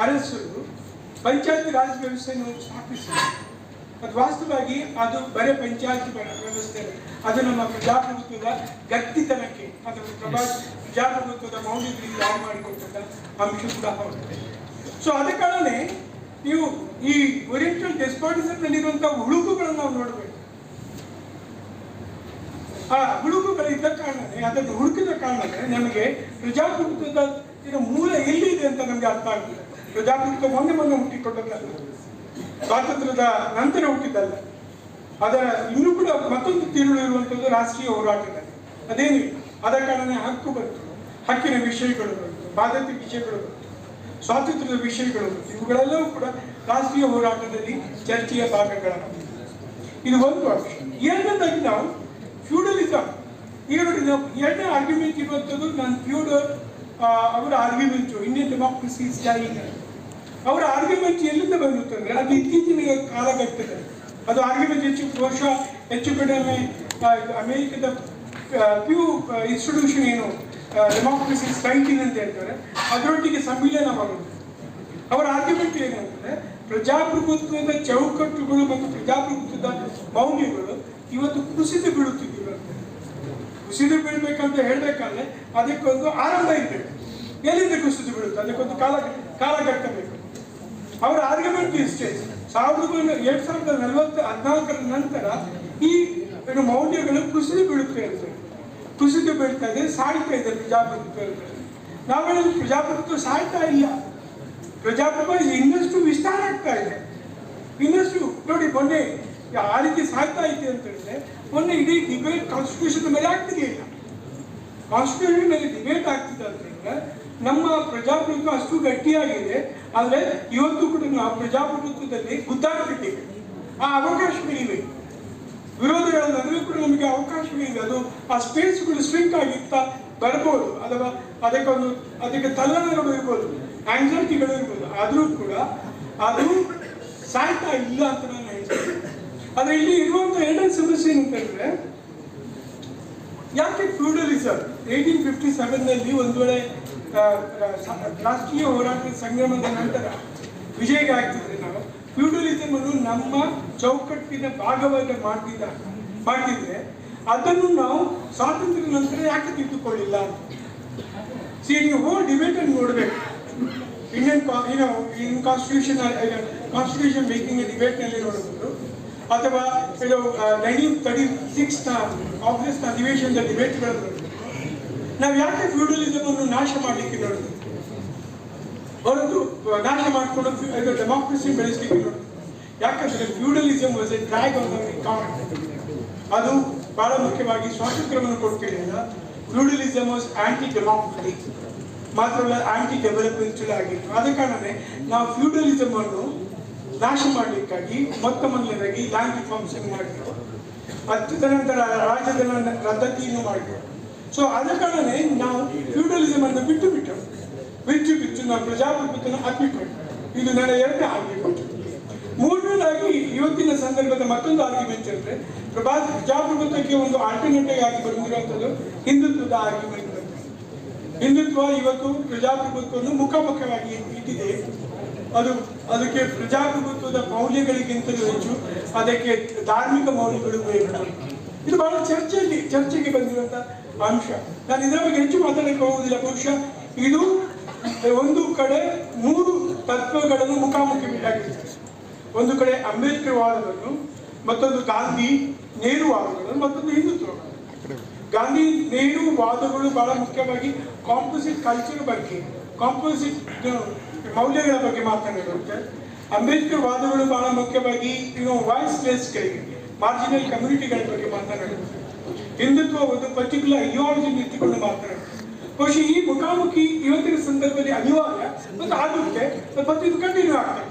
ಅರಸರು ಪಂಚಾಯತಿ ರಾಜ್ ವ್ಯವಸ್ಥೆಯನ್ನು ಸ್ಥಾಪಿಸಿದರು ಅದು ವಾಸ್ತವವಾಗಿ ಅದು ಬರೀ ಪಂಚಾಯತಿ ವ್ಯವಸ್ಥೆ. ಅದು ನಮ್ಮ ಪ್ರಜಾಪ್ರಭುತ್ವದ ಗಟ್ಟಿತನಕ್ಕೆ ಅಥವಾ ಪ್ರಭಾ ಪ್ರಜಾಪ್ರಭುತ್ವದ ಮೌಲ್ಯಗಳಿಗೆ ಯಾವ ಮಾಡಿಕೊಟ್ಟಂತ ಅಂಶ ಕೂಡ ಹೌದು. ಸೊ ಅದ ಕಾರಣ ನೀವು ಈ ಓರಿಯೆಂಟಲ್ ಡೆಸ್ಪಾಟಿಸಮ್ನಲ್ಲಿರುವಂತಹ ಹುಳುಕುಗಳನ್ನು ನಾವು ನೋಡಬೇಕು. ಆ ಹುಳುಕುಗಳಿದ್ದ ಕಾರಣನೇ ಅದನ್ನು ಹುಡುಕಿದ ಕಾರಣನೇ ನಮಗೆ ಪ್ರಜಾಪ್ರಭುತ್ವದ ಇದು ಮೂಲ ಎಲ್ಲಿದೆ ಅಂತ ನಮಗೆ ಅರ್ಥ ಆಗ್ತದೆ ಪ್ರಜಾಪ್ರಭುತ್ವ ಮೊನ್ನೆ ಮೊನ್ನೆ ಹುಟ್ಟಿಕೊಂಡದ್ದಲ್ಲ ಸ್ವಾತಂತ್ರ್ಯದ ನಂತರ ಹುಟ್ಟಿದ್ದಲ್ಲ. ಅದರ ಇನ್ನೂ ಕೂಡ ಮತ್ತೊಂದು ತಿರುಳು ಇರುವಂಥದ್ದು ರಾಷ್ಟ್ರೀಯ ಹೋರಾಟದಲ್ಲಿ ಅದೇನಿಲ್ಲ ಆದ ಕಾರಣ ಹಕ್ಕು ಬಂತು. ಹಕ್ಕಿನ ವಿಷಯಗಳು ಬಂತು. ಬಾಧ್ಯತೆ ವಿಷಯಗಳು ಬಂತು. ಸ್ವಾತಂತ್ರ್ಯದ ವಿಷಯಗಳು ಬಂತು. ಇವುಗಳೆಲ್ಲವೂ ಕೂಡ ರಾಷ್ಟ್ರೀಯ ಹೋರಾಟದಲ್ಲಿ ಚರ್ಚೆಯ ಭಾಗಗಳಾಗಿವೆ. ಇದು ಒಂದು ಅಂಶ ಎರಡನೇದಾಗಿ ನಾವು ಫ್ಯೂಡಲಿಸಮ್ ನಾವು ಎರಡನೇ ಆರ್ಗ್ಯುಮೆಂಟ್ ಇರುವಂಥದ್ದು ನಾನು ಫ್ಯೂಡಲ್ ಅವರ ಆರ್ಗ್ಯುಮೆಂಟು ಇಂಡಿಯನ್ ಡೆಮಾಕ್ರಸಿ ಡೈಯಿಂಗ್ ಅವರ ಆರ್ಗ್ಯುಮೆಂಟ್ ಎಲ್ಲಿಂದ ಅಂದ್ರೆ, ಅದು ಇತ್ತೀಚಿನ ಕಾಲಘಟ್ಟದಲ್ಲಿ. ಅದು ಆರ್ಗ್ಯುಮೆಂಟ್ ಹೆಚ್ಚು ಬಹುಶಃ ಹೆಚ್ಚು ಕಡಿಮೆ ಅಮೆರಿಕದ ಪ್ಯೂ ಇನ್ಸ್ಟಿಟ್ಯೂಷನ್ ಏನು ಡೆಮಾಕ್ರಸಿ ಸ್ಟ್ರೈಕಿಂಗ್ ಅಂತ ಹೇಳ್ತಾರೆ, ಅದರೊಟ್ಟಿಗೆ ಸಮ್ಮಿಲನವಾಗುತ್ತೆ ಅವರ ಆರ್ಗ್ಯುಮೆಂಟ್ ಏನಂದ್ರೆ ಪ್ರಜಾಪ್ರಭುತ್ವದ ಚೌಕಟ್ಟುಗಳು ಮತ್ತು ಪ್ರಜಾಪ್ರಭುತ್ವದ ಮೌಲ್ಯಗಳು ಇವತ್ತು ಕುಸಿದು ಬೀಳುತ್ತಿದ್ದೀವಿ ಅಂತ. ಕುಸಿದು ಬೀಳ್ಬೇಕಂತ ಹೇಳ್ಬೇಕಾದ್ರೆ, ಅದಕ್ಕೊಂದು ಆರಂಭ ಇರಬೇಕು ಎಲ್ಲಿಂದ ಕುಸಿದು ಬೀಳುತ್ತೆ? ಅದಕ್ಕೊಂದು ಕಾಲ ಬೇಕು ಅವರ ಆರ್ಗ್ಯುಮೆಂಟ್ ಇಷ್ಟೇ. ಸಾವಿರದ ಎರಡ್ ಸಾವಿರದ ನಲವತ್ತು ಹದಿನಾಲ್ಕರ ನಂತರ ಈ ಮೌಲ್ಯಗಳು ಕುಸಿದು ಬೀಳುತ್ತೆ ಅಂತ ಕುಸಿದು ಬೀಳ್ತಾ ಇದೆ, ಸಾಯ್ತಾ ಇದೆ ಪ್ರಜಾಪ್ರಭುತ್ವ ನಾವು ಪ್ರಜಾಪ್ರಭುತ್ವ ಸಾಯ್ತಾ ಇಲ್ಲ. ಪ್ರಜಾಪ್ರಭುತ್ವ ಇನ್ನಷ್ಟು ವಿಸ್ತಾರ ಆಗ್ತಾ ಇದೆ. ಇನ್ನಷ್ಟು ನೋಡಿ, ಮೊನ್ನೆ ಆ ರೀತಿ ಸಾಯ್ತಾ ಇದೆ ಅಂತ ಹೇಳಿದ್ರೆ, ಮೊನ್ನೆ ಇಡೀ ಡಿಬೇಟ್ ಕಾನ್ಸ್ಟಿಟ್ಯೂಷನ್ ಮೇಲೆ ಆಗ್ತಿರ್ಲಿಲ್ಲ ಕಾನ್ಸ್ಟಿಟ್ಯೂಷನ್ ಮೇಲೆ ಡಿಬೇಟ್ ಆಗ್ತಿದೆ ಅಂತ ಹೇಳಿದ್ರೆ, ನಮ್ಮ ಪ್ರಜಾಪ್ರಭುತ್ವ ಅಷ್ಟು ಗಟ್ಟಿಯಾಗಿದೆ. ಆದ್ರೆ ಇವತ್ತು ಕೂಡ ನಾವು ಪ್ರಜಾಪ್ರಭುತ್ವದಲ್ಲಿ ಗುದ್ದಾಡ್ತಿದ್ದೇವೆ ಆ ಅವಕಾಶಗಳಿವೆ ವಿರೋಧಿಗಳ ನಡುವೆ ಕೂಡ ನಮಗೆ ಅವಕಾಶಗಳಿವೆ ಅದು ಆ ಸ್ಪೇಸ್ಗಳು ಸ್ವಿಂಕ್ ಆಗಿತ್ತಾ ಬರ್ಬೋದು, ಅಥವಾ ಅದಕ್ಕೊಂದು ಅದಕ್ಕೆ ತಲ್ಲಣಗಳು ಇರ್ಬೋದು ಆಂಗ್ಸೈಟಿಗಳು ಇರ್ಬೋದು, ಆದರೂ ಕೂಡ ಅದು ಸಾಯ್ತಾ ಇಲ್ಲ ಅಂತ ನಾನು ಹೇಳ್ತೀನಿ. ಆದ್ರೆ ಇಲ್ಲಿ ಇರುವಂತ ಎರಡನೇ ಸಮಸ್ಯೆ ಏನಂತ ಹೇಳಿದ್ರೆ ಯಾಕೆ ಫ್ಯೂಡಲಿಸಮ್ ಏಯ್ಟೀನ್ ಫಿಫ್ಟಿ ಸೆವೆನ್ನಲ್ಲಿ ಒಂದು ವೇಳೆ ರಾಷ್ಟ್ರೀಯ ಹೋರಾಟದ ಸಂಗ್ರಾಮದ ನಂತರ ವಿಜಯಗೆ ಆಗ್ತಿದ್ರೆ ನಾವು ಫ್ಯೂಡಲಿಸಮ್ ಅನ್ನು ನಮ್ಮ ಚೌಕಟ್ಟಿನ ಭಾಗವಾಗಿ ಮಾಡ್ತಿದ್ದ ಮಾಡ್ತಿದ್ರೆ ಅದನ್ನು ನಾವು ಸ್ವಾತಂತ್ರ್ಯ ನಂತರ ಯಾಕೆ ತಿದ್ದುಕೊಳ್ಳಿಲ್ಲ ಸಿ ನೀವು ಹೋಲ್ ಡಿಬೇಟ್ ಅನ್ನು ನೋಡಬೇಕು. ಇಂಡಿಯನ್ ಏನೋ ಇನ್ ಕಾನ್ಸ್ಟಿಟ್ಯೂಷನ್ ಕಾನ್ಸ್ಟಿಟ್ಯೂಷನ್ ಮೇಕಿಂಗ್ ಡಿಬೇಟ್ನಲ್ಲಿ ನೋಡಬಹುದು ಅಥವಾ ಇದು ನೈನ್ಟೀನ್ ತರ್ಟಿ ಸಿಕ್ಸ್ ಕಾಂಗ್ರೆಸ್ನ ಅಧಿವೇಶನದ ಡಿಬೇಟ್ಗಳನ್ನು ನಾವು ಯಾಕೆ ಫ್ಯೂಡಲಿಸಮ್ ಅನ್ನು ನಾಶ ಮಾಡಲಿಕ್ಕೆ ನೋಡುದು ಹೊರತು ನಾಶ ಮಾಡಿಕೊಂಡು ಡೆಮಾಕ್ರಸಿ ಬೆಳೆಸಲಿಕ್ಕೆ ನೋಡುದು ಯಾಕಂದ್ರೆ feudalism was a drag on ಅದು ಬಹಳ ಮುಖ್ಯವಾಗಿ ಸ್ವಾತಂತ್ರ್ಯವನ್ನು ಕೊಡ್ತಿರಲಿಲ್ಲ ಫ್ಯೂಡಲಿಸಮ್ ವಾಸ್ ಆಂಟಿ ಡೆಮಾಕ್ರಟಿಕ್ ಮಾತ್ರವಲ್ಲ ಆಂಟಿ ಡೆವಲಪ್ಮೆಂಟಲ್ ಆಗಿತ್ತು. ಆದ ಕಾರಣನೇ ನಾವು ಫ್ಯೂಡಲಿಸಮ್ ಅನ್ನು ನಾಶ ಮಾಡಲಿಕ್ಕಾಗಿ ಮೊತ್ತ ಮೊದಲನೇದಾಗಿ ಲ್ಯಾಂಡ್ ರಿಫಾರ್ಮ್ಸ್ ಮಾಡಿದ್ರು ಮತ್ತು ತದನಂತರ ರಾಜ್ಯದ ರದ್ದತಿಯನ್ನು ಮಾಡಿದ್ರು ಸೊ ಆದ ಕಾರಣನೇ ನಾವು ಫ್ಯೂಡಲಿಸಮ್ ಅನ್ನು ಬಿಟ್ಟು ಬಿಟ್ಟು ಬಿಟ್ಟು ಬಿಚ್ಚು ನಾವು ಪ್ರಜಾಪ್ರಭುತ್ವನ ಅಪ್ಪಿಕೊಂಡು, ಇದು ನನ್ನ ಎರಡನೇ ಆರ್ಗ್ಯುಮೆಂಟ್ ಮೂರನೇದಾಗಿ, ಇವತ್ತಿನ ಸಂದರ್ಭದ ಮತ್ತೊಂದು ಆರ್ಗ್ಯುಮೆಂಟ್ ಅಂದ್ರೆ ಪ್ರಭಾ ಪ್ರಜಾಪ್ರಭುತ್ವಕ್ಕೆ ಒಂದು ಆಲ್ಟರ್ನೇಟಿವ್ ಆಗಿ ಬಂದಿರುವಂತದ್ದು ಹಿಂದುತ್ವದ ಆರ್ಗ್ಯುಮೆಂಟ್ ಹಿಂದುತ್ವ ಇವತ್ತು ಪ್ರಜಾಪ್ರಭುತ್ವವನ್ನು ಮುಖಾಮುಖವಾಗಿ ಇಟ್ಟಿದೆ. ಅದು, ಅದಕ್ಕೆ ಪ್ರಜಾಪ್ರಭುತ್ವದ ಮೌಲ್ಯಗಳಿಗಿಂತಲೂ ಹೆಚ್ಚು, ಅದಕ್ಕೆ ಧಾರ್ಮಿಕ ಮೌಲ್ಯಗಳು ಬೇಕು ಇದು ಬಹಳ ಚರ್ಚೆಯಲ್ಲಿ, ಚರ್ಚೆಗೆ ಬಂದಿರುವಂತ ಅಂಶ. ನಾನು ಇದರ ಬಗ್ಗೆ ಹೆಚ್ಚು ಮಾತಾಡಲಿಕ್ಕೆ ಹೋಗುವುದಿಲ್ಲ. ಬಹುಶಃ ಇದು ಒಂದು ಕಡೆ ಮೂರು ತತ್ವಗಳನ್ನು ಮುಖಾಮುಖಿ ಬಿಟ್ಟಾಗಿದೆ ಒಂದು ಕಡೆ ಅಂಬೇಡ್ಕರ್ ವಾದವನ್ನು, ಮತ್ತೊಂದು ಗಾಂಧಿ ನೇರು ವಾದಗಳನ್ನು ಮತ್ತೊಂದು ಹಿಂದುತ್ವ ಗಾಂಧಿ ನೇರು ವಾದಗಳು ಬಹಳ ಮುಖ್ಯವಾಗಿ ಕಾಂಪೋಸಿಟ್ ಕಲ್ಚರ್ ಬಗ್ಗೆ ಕಾಂಪೋಸಿಟ್ ಮೌಲ್ಯಗಳ ಬಗ್ಗೆ ಮಾತನಾಡುತ್ತೆ. ಅಂಬೇಡ್ಕರ್ ವಾದಗಳು ಬಹಳ ಮುಖ್ಯವಾಗಿ ಇನ್ನು ವಾಯ್ಸ್ಲೆಸ್ಗಳಿಗೆ ಮಾರ್ಜಿನಲ್ ಕಮ್ಯುನಿಟಿಗಳ ಬಗ್ಗೆ ಮಾತನಾಡುತ್ತೆ. ಹಿಂದುತ್ವ ಒಂದು ಪರ್ಟಿಕ್ಯುಲರ್ ಐಡಿಯಾಲಜಿ ಇಟ್ಟುಕೊಂಡು ಮಾತನಾಡುತ್ತೆ ಬಹುಶಃ ಈ ಮುಖಾಮುಖಿ ಇವತ್ತಿನ ಸಂದರ್ಭದಲ್ಲಿ ಅನಿವಾರ್ಯ ಮತ್ತು ಆಗುತ್ತೆ. ಮತ್ತು ಇದು ಕಂಟಿನ್ಯೂ ಆಗ್ತದೆ.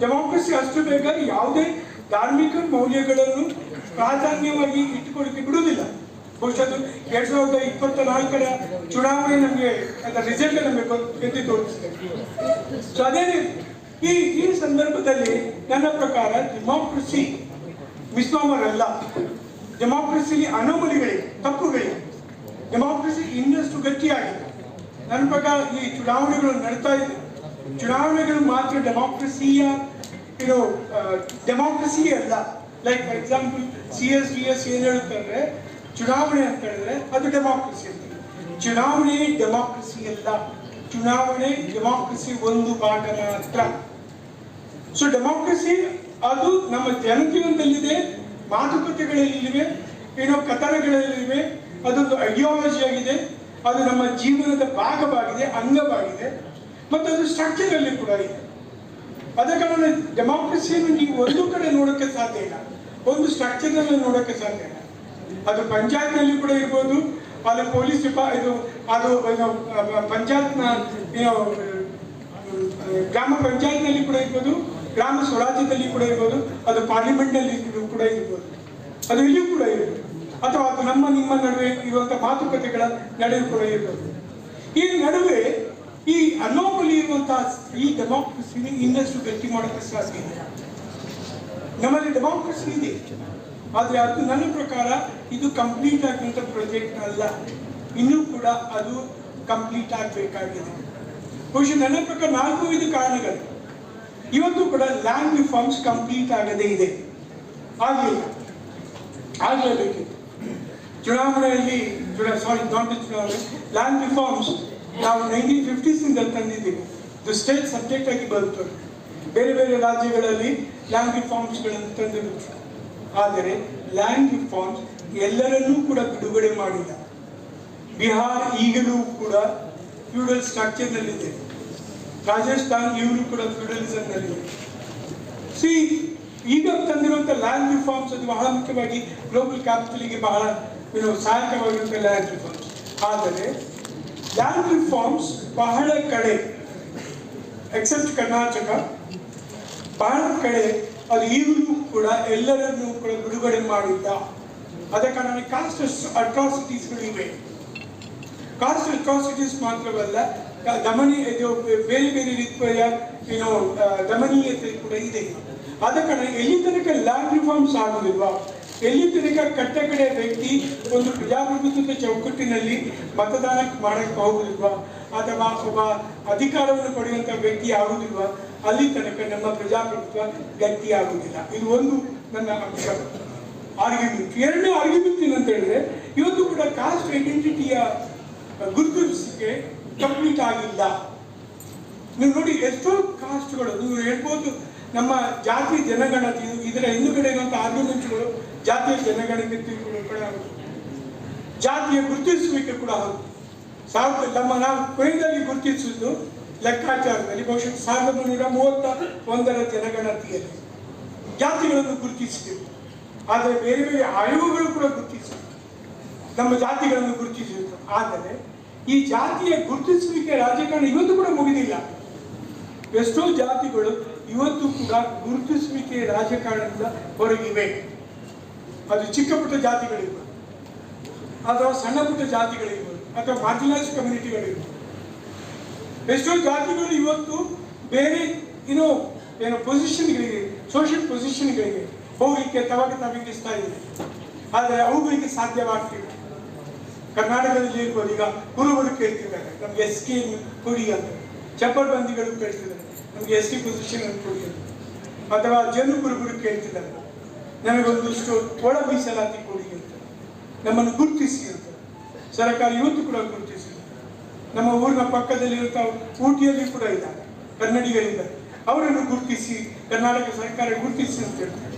ಡೆಮಾಕ್ರಸಿ ಅಷ್ಟು ಬೇಗ ಯಾವುದೇ ಧಾರ್ಮಿಕ ಮೌಲ್ಯಗಳನ್ನು ಪ್ರಾಧಾನ್ಯವಾಗಿ ಇಟ್ಟುಕೊಳ್ಳಿಕ್ಕೆ ಬಿಡುವುದಿಲ್ಲ. ಬಹುಶಃ ಅದು ಎರಡ್ ಸಾವಿರದ ಇಪ್ಪತ್ತ ನಾಲ್ಕರ ಚುನಾವಣೆ ನಮಗೆ ಅದರ ರಿಸಲ್ಟ್ ನಮಗೆ ಎತ್ತಿ ತೋರಿಸಿದೆ ಸೊ ಅದೇ ಈ ಈ ಸಂದರ್ಭದಲ್ಲಿ ನನ್ನ ಪ್ರಕಾರ ಡೆಮಾಕ್ರಸಿ ಮಿಸ್ನಾಮರ್ ಅಲ್ಲ. ಡೆಮಾಕ್ರಸಿಲಿ ಅನೋಮಲಿಗಳಿವೆ ತಪ್ಪುಗಳಿವೆ ಡೆಮಾಕ್ರಸಿ ಇನ್ನಷ್ಟು ಗಟ್ಟಿಯಾಗಿದೆ. ನನ್ನ ಪ್ರಕಾರ ಈ ಚುನಾವಣೆಗಳು ನಡೀತಾ ಇದೆ. ಚುನಾವಣೆಗಳು ಮಾತ್ರ ಡೆಮಾಕ್ರಸಿಯ ಇದು ಡೆಮಾಕ್ರಸಿ ಅಲ್ಲ. Like for example C S D S ಏನ್ ಹೇಳ್ತಾರೆ ಚುನಾವಣೆ ಅಂತ ಹೇಳಿದ್ರೆ ಅದು ಡೆಮಾಕ್ರಸಿ ಅಂತ. ಚುನಾವಣೆ ಡೆಮಾಕ್ರಸಿ ಅಲ್ಲ. ಚುನಾವಣೆ ಡೆಮಾಕ್ರಸಿ ಒಂದು ಭಾಗ ಮಾತ್ರ. ಸೊ ಡೆಮಾಕ್ರಸಿ ಅದು ನಮ್ಮ ಜನಜೀವನದಲ್ಲಿದೆ. ಮಾತುಕತೆಗಳಲ್ಲಿವೆ ಏನೋ ಕಥನಗಳಲ್ಲಿವೆ ಅದೊಂದು ಐಡಿಯಾಲಜಿ ಆಗಿದೆ, ಅದು ನಮ್ಮ ಜೀವನದ ಭಾಗವಾಗಿದೆ, ಅಂಗವಾಗಿದೆ, ಮತ್ತು ಅದು ಸ್ಟ್ರಕ್ಚರ್ ಅಲ್ಲಿ ಕೂಡ ಇದೆ. ಅದ ಕಾರಣ ಡೆಮಾಕ್ರಸಿಯನ್ನು ನೀವು ಒಂದು ಕಡೆ ನೋಡೋಕ್ಕೆ ಸಾಧ್ಯ ಇಲ್ಲ. ಒಂದು ಸ್ಟ್ರಕ್ಚರ್ನಲ್ಲಿ ನೋಡೋಕ್ಕೆ ಸಾಧ್ಯ ಇಲ್ಲ. ಅದು ಪಂಚಾಯತ್ನಲ್ಲಿ ಕೂಡ ಇರ್ಬೋದು, ಅಲ್ಲಿ ಪೊಲೀಸ್ ಡಿಪಾ ಇದು, ಅದು ಪಂಚಾಯತ್ನ ಗ್ರಾಮ ಪಂಚಾಯತ್ನಲ್ಲಿ ಕೂಡ ಇರ್ಬೋದು ಗ್ರಾಮ ಸ್ವರಾಜ್ಯದಲ್ಲಿ ಕೂಡ ಇರ್ಬೋದು, ಅದು ಪಾರ್ಲಿಮೆಂಟ್ನಲ್ಲಿ ಕೂಡ ಇರ್ಬೋದು. ಅದು ಇಲ್ಲಿಯೂ ಕೂಡ ಇರ್ಬೋದು. ಅಥವಾ ಅದು ನಮ್ಮ, ನಿಮ್ಮ ನಡುವೆ ಇರುವಂತಹ ಮಾತುಕತೆಗಳ ನಡುವೆ ಕೂಡ ಇರ್ಬೋದು. ಈ ನಡುವೆ ಈ ಅನೋಮಲಿ ಇರುವಂತಹ ಈ ಡೆಮಾಕ್ರಸಿನ ಇನ್ನಷ್ಟು ಗಟ್ಟಿ ಮಾಡೋಕ್ಕೆ ಸಾಧ್ಯ ಇದೆ ನಮ್ಮಲ್ಲಿ ಡೆಮಾಕ್ರಸಿ ಇದೆ. ಆದರೆ ಅದು ನನ್ನ ಪ್ರಕಾರ ಇದು ಕಂಪ್ಲೀಟ್ ಆಗುವಂಥ ಪ್ರಾಜೆಕ್ಟ್ ಅಲ್ಲ. ಇನ್ನೂ ಕೂಡ ಅದು ಕಂಪ್ಲೀಟ್ ಆಗಬೇಕಾಗಿದೆ. ಬಹುಶಃ ನನ್ನ ಪ್ರಕಾರ ನಾಲ್ಕು ಐದು ಕಾರಣಗಳು ಇವತ್ತು ಕೂಡ ಲ್ಯಾಂಡ್ ರಿಫಾರ್ಮ್ಸ್ ಕಂಪ್ಲೀಟ್ ಆಗದೇ ಇದೆ. ಆಗಲಿಲ್ಲ. ಆಗಲೇಬೇಕಿತ್ತು. ಚುನಾವಣೆಯಲ್ಲಿ ಸಾರಿ ದೊಡ್ಡ ಚುನಾವಣೆ, ಲ್ಯಾಂಡ್ ರಿಫಾರ್ಮ್ಸ್ ನಾವು ನೈನ್ಟೀನ್ ಫಿಫ್ಟೀಸಿಂದ ತಂದಿದ್ದೀವಿ. ಇದು ಸ್ಟೇಟ್ ಸಬ್ಜೆಕ್ಟ್ ಆಗಿ ಬರುತ್ತೆ ಬೇರೆ ಬೇರೆ ರಾಜ್ಯಗಳಲ್ಲಿ ಲ್ಯಾಂಡ್ ರಿಫಾರ್ಮ್ಸ್ಗಳನ್ನು ತಂದಿರುತ್ತೆ ಆದರೆ ಲ್ಯಾಂಡ್ ರಿಫಾರ್ಮ್ಸ್ ಎಲ್ಲರನ್ನೂ ಕೂಡ ಬಿಡುಗಡೆ ಮಾಡಿಲ್ಲ. ಬಿಹಾರ್ ಈಗಲೂ ಕೂಡ ಫ್ಯೂಡಲ್ ಸ್ಟ್ರಕ್ಚರ್ನಲ್ಲಿದೆ. ರಾಜಸ್ಥಾನ್ ಇವರು ಕೂಡ ಫ್ಯೂಡಲಿಸಮ್ನಲ್ಲಿದೆ ಸಿ ಈಗ ತಂದಿರುವಂತ ಲ್ಯಾಂಡ್ ರಿಫಾರ್ಮ್ಸ್ ಅದು ಬಹಳ ಮುಖ್ಯವಾಗಿ ಗ್ಲೋಬಲ್ ಕ್ಯಾಪಿಟಲ್ಗೆ ಬಹಳ ಸಹಾಯಕವಾಗಿರುವಂತಹ ಲ್ಯಾಂಡ್ ರಿಫಾರ್ಮ್ಸ್ ಆದರೆ ಲ್ಯಾಂಡ್ ರಿಫಾರ್ಮ್ಸ್ ಬಹಳ ಕಡೆ ಎಕ್ಸೆಪ್ಟ್ ಕರ್ನಾಟಕ, ಬಹಳ ಕಡೆ ಅದು ಈಗಲೂ ಕೂಡ ಎಲ್ಲರನ್ನೂ ಕೂಡ ಬಿಡುಗಡೆ ಮಾಡಿದ್ದ. ಅದ ಕಾರಣ ಕಾಸ್ಟ್ ಅಟ್ರಾಸಿಟೀಸ್ಗಳು ಇವೆ. ಕಾಸ್ಟ್ ಅಟ್ರಾಸಿಟೀಸ್ ಮಾತ್ರವಲ್ಲ ದಮನಿ ಇದು ಬೇರೆ ಬೇರೆ ರೀತಿಯ ಏನೋ ದಮನೀಯತೆ ಕೂಡ ಇದೆ. ಆದ ಕಾರಣ ಎಲ್ಲಿ ತನಕ ಲ್ಯಾಂಡ್ ರಿಫಾರ್ಮ್ಸ್ ಆಗುದಿಲ್ವಾ? ಎಲ್ಲಿ ತನಕ ಕಟ್ಟ ಕಡೆ ವ್ಯಕ್ತಿ ಒಂದು ಪ್ರಜಾಪ್ರಭುತ್ವದ ಚೌಕಟ್ಟಿನಲ್ಲಿ ಮತದಾನ ಮಾಡಕ್ಕೆ ಹೋಗುದಿಲ್ವಾ? ಅಥವಾ ಒಬ್ಬ ಅಧಿಕಾರವನ್ನು ಪಡೆಯುವಂತ ವ್ಯಕ್ತಿ ಆಗುದಿಲ್ವಾ? ಅಲ್ಲಿ ತನಕ ನಮ್ಮ ಪ್ರಜಾಪ್ರಭುತ್ವ ಗಟ್ಟಿ ಆಗುದಿಲ್ಲ. ಇದು ಒಂದು ನನ್ನ ಅಂಶ. ಆರ್ಗ್ಯುಮೆಂಟ್ ಎರಡನೇ ಆರ್ಗ್ಯುಮೆಂಟ್ ಏನಂತ ಹೇಳಿದ್ರೆ, ಇವತ್ತು ಕೂಡ ಕಾಸ್ಟ್ ಐಡೆಂಟಿಟಿಯ ಗುರುತಿಸಿಕೆ ಕಂಪ್ಲೀಟ್ ಆಗಿಲ್ಲ. ನೀವು ನೋಡಿ ಎಷ್ಟೋ ಕಾಸ್ಟ್ಗಳು ನೀವು ಹೇಳ್ಬೋದು ನಮ್ಮ ಜಾತಿ ಜನಗಣತಿ, ಇದರ ಹಿಂದುಗಡೆ ಇರುವಂತಹ ಆರ್ಗ್ಯುಮೆಂಟ್ಗಳು ಜಾತಿಯ ಜನಗಣತಿಗಳು ಕೂಡ ಜಾತಿಯ ಗುರುತಿಸುವಿಕೆ ಕೂಡ ಹೌದು. ಸಾವಿರದ ನಮ್ಮ ನಾವು ಕೊನೆಯದಾಗಿ ಗುರುತಿಸುವುದು ಲೆಕ್ಕಾಚಾರದಲ್ಲಿ, ಬಹುಶಃ ಸಾವಿರದ ಒಂಬೈನೂರ ಮೂವತ್ತ ಒಂದರ ಜನಗಣತಿಯಲ್ಲಿ. ಜಾತಿಗಳನ್ನು ಗುರುತಿಸಿದೆವು. ಆದರೆ ಬೇರೆ ಬೇರೆ ಆಯೋಗಗಳು ಕೂಡ ಗುರುತಿಸಿವೆ ನಮ್ಮ ಜಾತಿಗಳನ್ನು ಗುರುತಿಸಿದ್ರು ಆದರೆ ಈ ಜಾತಿಯ ಗುರುತಿಸುವಿಕೆ ರಾಜಕಾರಣ ಇವತ್ತು ಕೂಡ ಮುಗಿದಿಲ್ಲ. ಎಷ್ಟೋ ಜಾತಿಗಳು ಇವತ್ತು ಕೂಡ ಗುರುತಿಸುವಿಕೆ ರಾಜಕಾರಣದಿಂದ ಹೊರಗಿವೆ. ಅದು ಚಿಕ್ಕ ಪುಟ್ಟ ಜಾತಿಗಳಿರ್ಬೋದು ಅಥವಾ ಸಣ್ಣ ಪುಟ್ಟ ಜಾತಿಗಳಿರ್ಬೋದು ಅಥವಾ ಮಾರ್ಜಿನೈಸ್ ಕಮ್ಯುನಿಟಿಗಳಿರ್ಬೋದು ಎಷ್ಟೋ ಜಾತಿಗಳು ಇವತ್ತು ಬೇರೆ ಏನೋ ಏನೋ ಪೊಸಿಷನ್ಗಳಿಗೆ ಸೋಷಿಯಲ್ ಪೊಸಿಷನ್ಗಳಿಗೆ ಹೋಗಲಿಕ್ಕೆ ತವಾಗ ತವಗಿಸ್ತಾ ಇದೆ ಆದರೆ ಅವುಗಳಿಗೆ ಸಾಧ್ಯವಾಗ್ತಿಲ್ಲ. ಕರ್ನಾಟಕದಲ್ಲಿ ಇರ್ಬೋದು. ಈಗ ಕುರುಬರು ಕೇಳ್ತಿದ್ದಾರೆ, ನಮ್ಗೆ ಎಸ್ ಕೆ ಕೊಡಿ ಅಂತ. ಚಪ್ಪರ್ ಬಂದಿಗಳು ಕೇಳ್ತಿದ್ದಾರೆ, ನಮ್ಗೆ ಎಸ್ ಟಿ ಪೊಸಿಷನ್ ಕೊಡಿ ಅಂತ. ಅಥವಾ ಜನ ಕುರುಬರು ಕೇಳ್ತಿದ್ದಾರೆ, ನನಗೊಂದಿಷ್ಟು ಒಳ ಮೀಸಲಾತಿ ಕೊಡಿ ಅಂತ. ನಮ್ಮನ್ನು ಗುರುತಿಸಿ ಅಂತ. ಸರ್ಕಾರ ಇವತ್ತು ಕೂಡ ಗುರುತಿಸಿ ನಮ್ಮ ಊರಿನ ಪಕ್ಕದಲ್ಲಿರುವಂಥ ಊಟಿಯಲ್ಲಿ ಕೂಡ ಇದ್ದಾರೆ, ಕನ್ನಡಿಗರಿದ್ದಾರೆ. ಅವರನ್ನು ಗುರುತಿಸಿ, ಕರ್ನಾಟಕ ಸರ್ಕಾರ ಗುರುತಿಸಿ ಅಂತ ಹೇಳ್ತಾರೆ.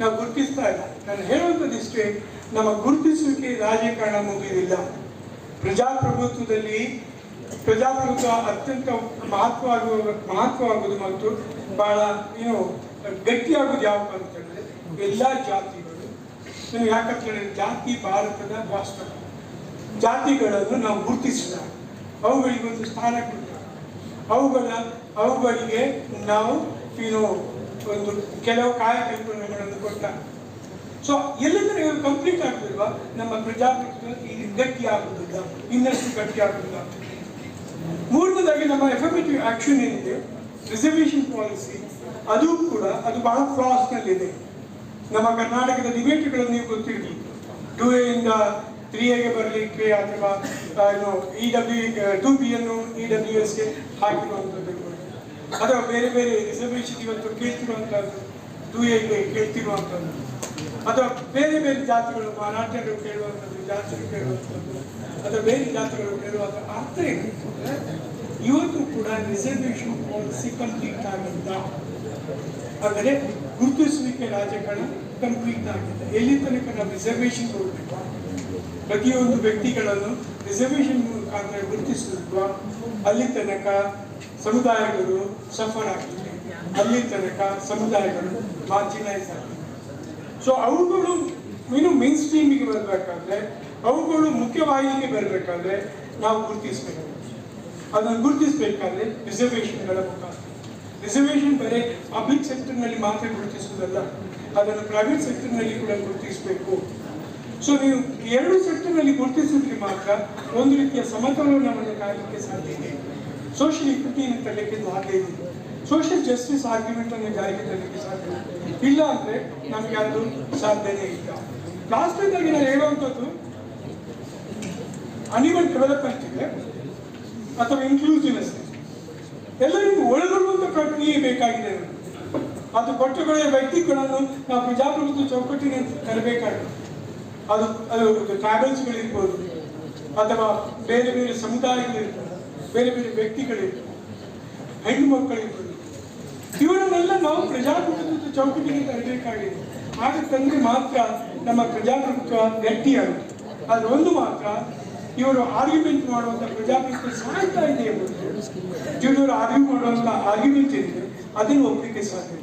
ನಾವು ಗುರುತಿಸ್ತಾ ಇಲ್ಲ. ನಾನು ಹೇಳುವಂಥದ್ದಿಷ್ಟೇ ನಮ್ಮ ಗುರುತಿಸುವಿಕೆ ರಾಜಕಾರಣ ಮುಗಿದಿಲ್ಲ ಪ್ರಜಾಪ್ರಭುತ್ವದಲ್ಲಿ ಪ್ರಜಾಪ್ರಭುತ್ವ ಅತ್ಯಂತ ಮಹತ್ವ ಆಗುವ ಮಹತ್ವ ಆಗುವುದು ಮತ್ತು ಬಹಳ, ಏನು, ಗಟ್ಟಿಯಾಗುವುದು ಯಾವಾಗ ಅಂತ ಹೇಳಿದ್ರೆ ಎಲ್ಲ ಜಾತಿಗಳು ನೀವು ಯಾಕಂತ ಹೇಳಿದ್ರೆ ಜಾತಿ ಭಾರತದ ವಾಸ್ತವ ಜಾತಿಗಳನ್ನು ನಾವು ಗುರುತಿಸಿದಾಗ ಅವುಗಳಿಗೊಂದು ಸ್ಥಾನ ಕೊಟ್ಟ. ಅವುಗಳ, ಅವುಗಳಿಗೆ ನಾವು, ಏನು ಒಂದು ಕೆಲವು ಕಾಯಕಲ್ಪನೆಗಳನ್ನು ಕೊಟ್ಟ. ಸೊ ಎಲ್ಲಂದ್ರೆ ಕಂಪ್ಲೀಟ್ ಆಗ್ಬಿಲ್ವಾ ನಮ್ಮ ಪ್ರಜಾಪ್ರಭುತ್ವ ಈಗ ಗಟ್ಟಿ ಆಗುದಿಲ್ಲ ಇನ್ನಷ್ಟು ಗಟ್ಟಿ ಆಗುದಿಲ್ಲ ಮೂರನೇದಾಗಿ ನಮ್ಮ ಎಫರ್ಮೇಟಿವ್ ಆಕ್ಷನ್ ಏನಿದೆ? ರಿಸರ್ವೇಷನ್ ಪಾಲಿಸಿ ಅದು ಕೂಡ, ಅದು ಬಹಳ ಫ್ರಾಸ್ನಲ್ಲಿದೆ ನಮ್ಮ ಕರ್ನಾಟಕದ ಡಿಬೇಟ್ಗಳನ್ನು ನೀವು ಗೊತ್ತಿರಲಿ. ಟೂ ಎ ಇಂದ ತ್ರೀ ಎಗೆ ಬರಲಿಕ್ಕೆ ಅಥವಾ ಏನು ಇ ಡಬ್ಲ್ಯೂ ಟು ಬಿ ಅನ್ನು ಇ ಡಬ್ಲ್ಯೂ ಎಸ್ಗೆ ಹಾಕಿರುವಂಥದ್ದು ಅಥವಾ ಬೇರೆ ಬೇರೆ ರಿಸರ್ವೇಷನ್ ಇವತ್ತು ಕೇಳ್ತಿರುವಂಥದ್ದು ಟು ಕೇಳ್ತಿರುವಂಥದ್ದು ಅಥವಾ ಬೇರೆ ಬೇರೆ ಜಾತಿಗಳು ಮಾರಾಟಗಳು ಕೇಳುವಂಥದ್ದು ಜಾತಿಗಳು ಕೇಳುವಂಥದ್ದು ಅಥವಾ ಬೇರೆ ಜಾತಿಗಳು ಕೇಳುವಂಥ ಅರ್ಥ ಏನು? ಇವತ್ತು ಕೂಡ ರಿಸರ್ವೇಷನ್ ಪಾಲಿಸಿ ಕಂಪ್ಲೀಟ್ ಆಗಿದ್ದ ಅಂದರೆ ಗುರುತಿಸುವಿಕೆ ರಾಜ್ಯಗಳ ಕಂಪ್ಲೀಟ್ ಆಗಿದೆ ಎಲ್ಲಿ ತನಕ ನಾವು ರಿಸರ್ವೇಷನ್ ಕೊಡಬೇಕು? ಪ್ರತಿಯೊಂದು ವ್ಯಕ್ತಿಗಳನ್ನು ರಿಸರ್ವೇಷನ್ ಮುಖಾಂತರ ಗುರುತಿಸಿದ್ವಾ ಅಲ್ಲಿ ತನಕ ಸಮುದಾಯಗಳು ಸಫರ್ ಆಗಿದೆ. ಅಲ್ಲಿ ತನಕ ಸಮುದಾಯಗಳು ಮಾರ್ಜಿನೈಸ್ ಆಗಿದೆ. ಸೊ ಅವುಗಳು ಇನ್ನು ಮೇನ್ ಸ್ಟ್ರೀಮಿಗೆ ಬರಬೇಕಾದ್ರೆ, ಅವುಗಳು ಮುಖ್ಯವಾಹಿನಿಗೆ ಬರಬೇಕಾದ್ರೆ ನಾವು ಗುರುತಿಸಬೇಕು. ಅದನ್ನು ಗುರುತಿಸಬೇಕಾದ್ರೆ ರಿಸರ್ವೇಷನ್ಗಳ ಮುಖಾಂತರ. ರಿಸರ್ವೇಷನ್ ಬರೀ ಪಬ್ಲಿಕ್ ಸೆಕ್ಟರ್ನಲ್ಲಿ ಮಾತ್ರ ಗುರುತಿಸುವುದಲ್ಲ, ಅದನ್ನು ಪ್ರೈವೇಟ್ ಸೆಕ್ಟರ್ನಲ್ಲಿ ಕೂಡ ಗುರುತಿಸಬೇಕು. ಸೊ ನೀವು ಎರಡು ಸೆಕ್ಟರ್ನಲ್ಲಿ ಗುರುತಿಸಿದ್ರೆ ಮಾತ್ರ ಒಂದು ರೀತಿಯ ಸಮತೋಲನವನ್ನು ಕಾಯಲಿಕ್ಕೆ ಸಾಧ್ಯ ಇದೆ. ಸೋಷಿಯಲ್ ಇಕ್ವಿಟಿಯನ್ನು ತರಲಿಕ್ಕೆ ಹಾಗೆ ಸೋಷಿಯಲ್ ಜಸ್ಟಿಸ್ ಆರ್ಗ್ಯುಮೆಂಟ್ ಅನ್ನು ಜಾರಿಗೆ ತರಲಿಕ್ಕೆ ಸಾಧ್ಯ. ಇಲ್ಲ. ಅಂದ್ರೆ ನಮಗೆ ಅದು ಸಾಧ್ಯನೇ ಇಲ್ಲ. ಲಾಸ್ಟ್ನೇದಾಗಿ ನಾನು ಹೇಳುವಂಥದ್ದು ಅನಿಮಲ್ ಡೆವಲಪ್ಮೆಂಟ್ ಇದೆ ಅಥವಾ ಇನ್ಕ್ಲೂಸಿವ್ನೆಸ್ ಎಲ್ಲರಿಗೂ ಒಳಗೊಳ್ಳುವಂತ ಪ್ರಕ್ರಿಯೆ ಬೇಕಾಗಿದೆ. ಅದು ಕೊಟ್ಟುಗಳ ವ್ಯಕ್ತಿಗಳನ್ನು ನಾವು ಪ್ರಜಾಪ್ರಭುತ್ವ ಚೌಕಟ್ಟಿನ ತರಬೇಕಾಗಿದೆ ಅದು ಅದು ಟ್ರಾವೆಲ್ಸ್ಗಳಿರ್ಬೋದು ಅಥವಾ ಬೇರೆ ಬೇರೆ ಸಮುದಾಯಗಳಿರ್ಬೋದು. ಬೇರೆ ಬೇರೆ ವ್ಯಕ್ತಿಗಳಿರ್ಬೋದು ಹೆಣ್ಣು ಮಕ್ಕಳಿರ್ಬೋದು ಇವರನ್ನೆಲ್ಲ ನಾವು ಪ್ರಜಾಪ್ರಭುತ್ವದ ಚೌಕಟ್ಟಿಗೆ ತರಬೇಕಾಗಿದೆ ಆಗ ತಂದ್ರೆ ಮಾತ್ರ ನಮ್ಮ ಪ್ರಜಾಪ್ರಭುತ್ವ ಗಟ್ಟಿಯಾಗುತ್ತೆ ಆದ್ರೆ ಒಂದು ಮಾತ್ರ, ಇವರು ಆರ್ಗ್ಯುಮೆಂಟ್ ಮಾಡುವಂತ ಪ್ರಜಾಪ್ರಭುತ್ವ ಸಾಯ್ತಾ ಇದೆ ಇವರು ಆರ್ಗ್ಯೂ ಮಾಡುವಂತ ಆರ್ಗ್ಯುಮೆಂಟ್ ಇದೆ ಅದನ್ನು ಒಪ್ಪಲಿಕ್ಕೆ ಸಾಧ್ಯ.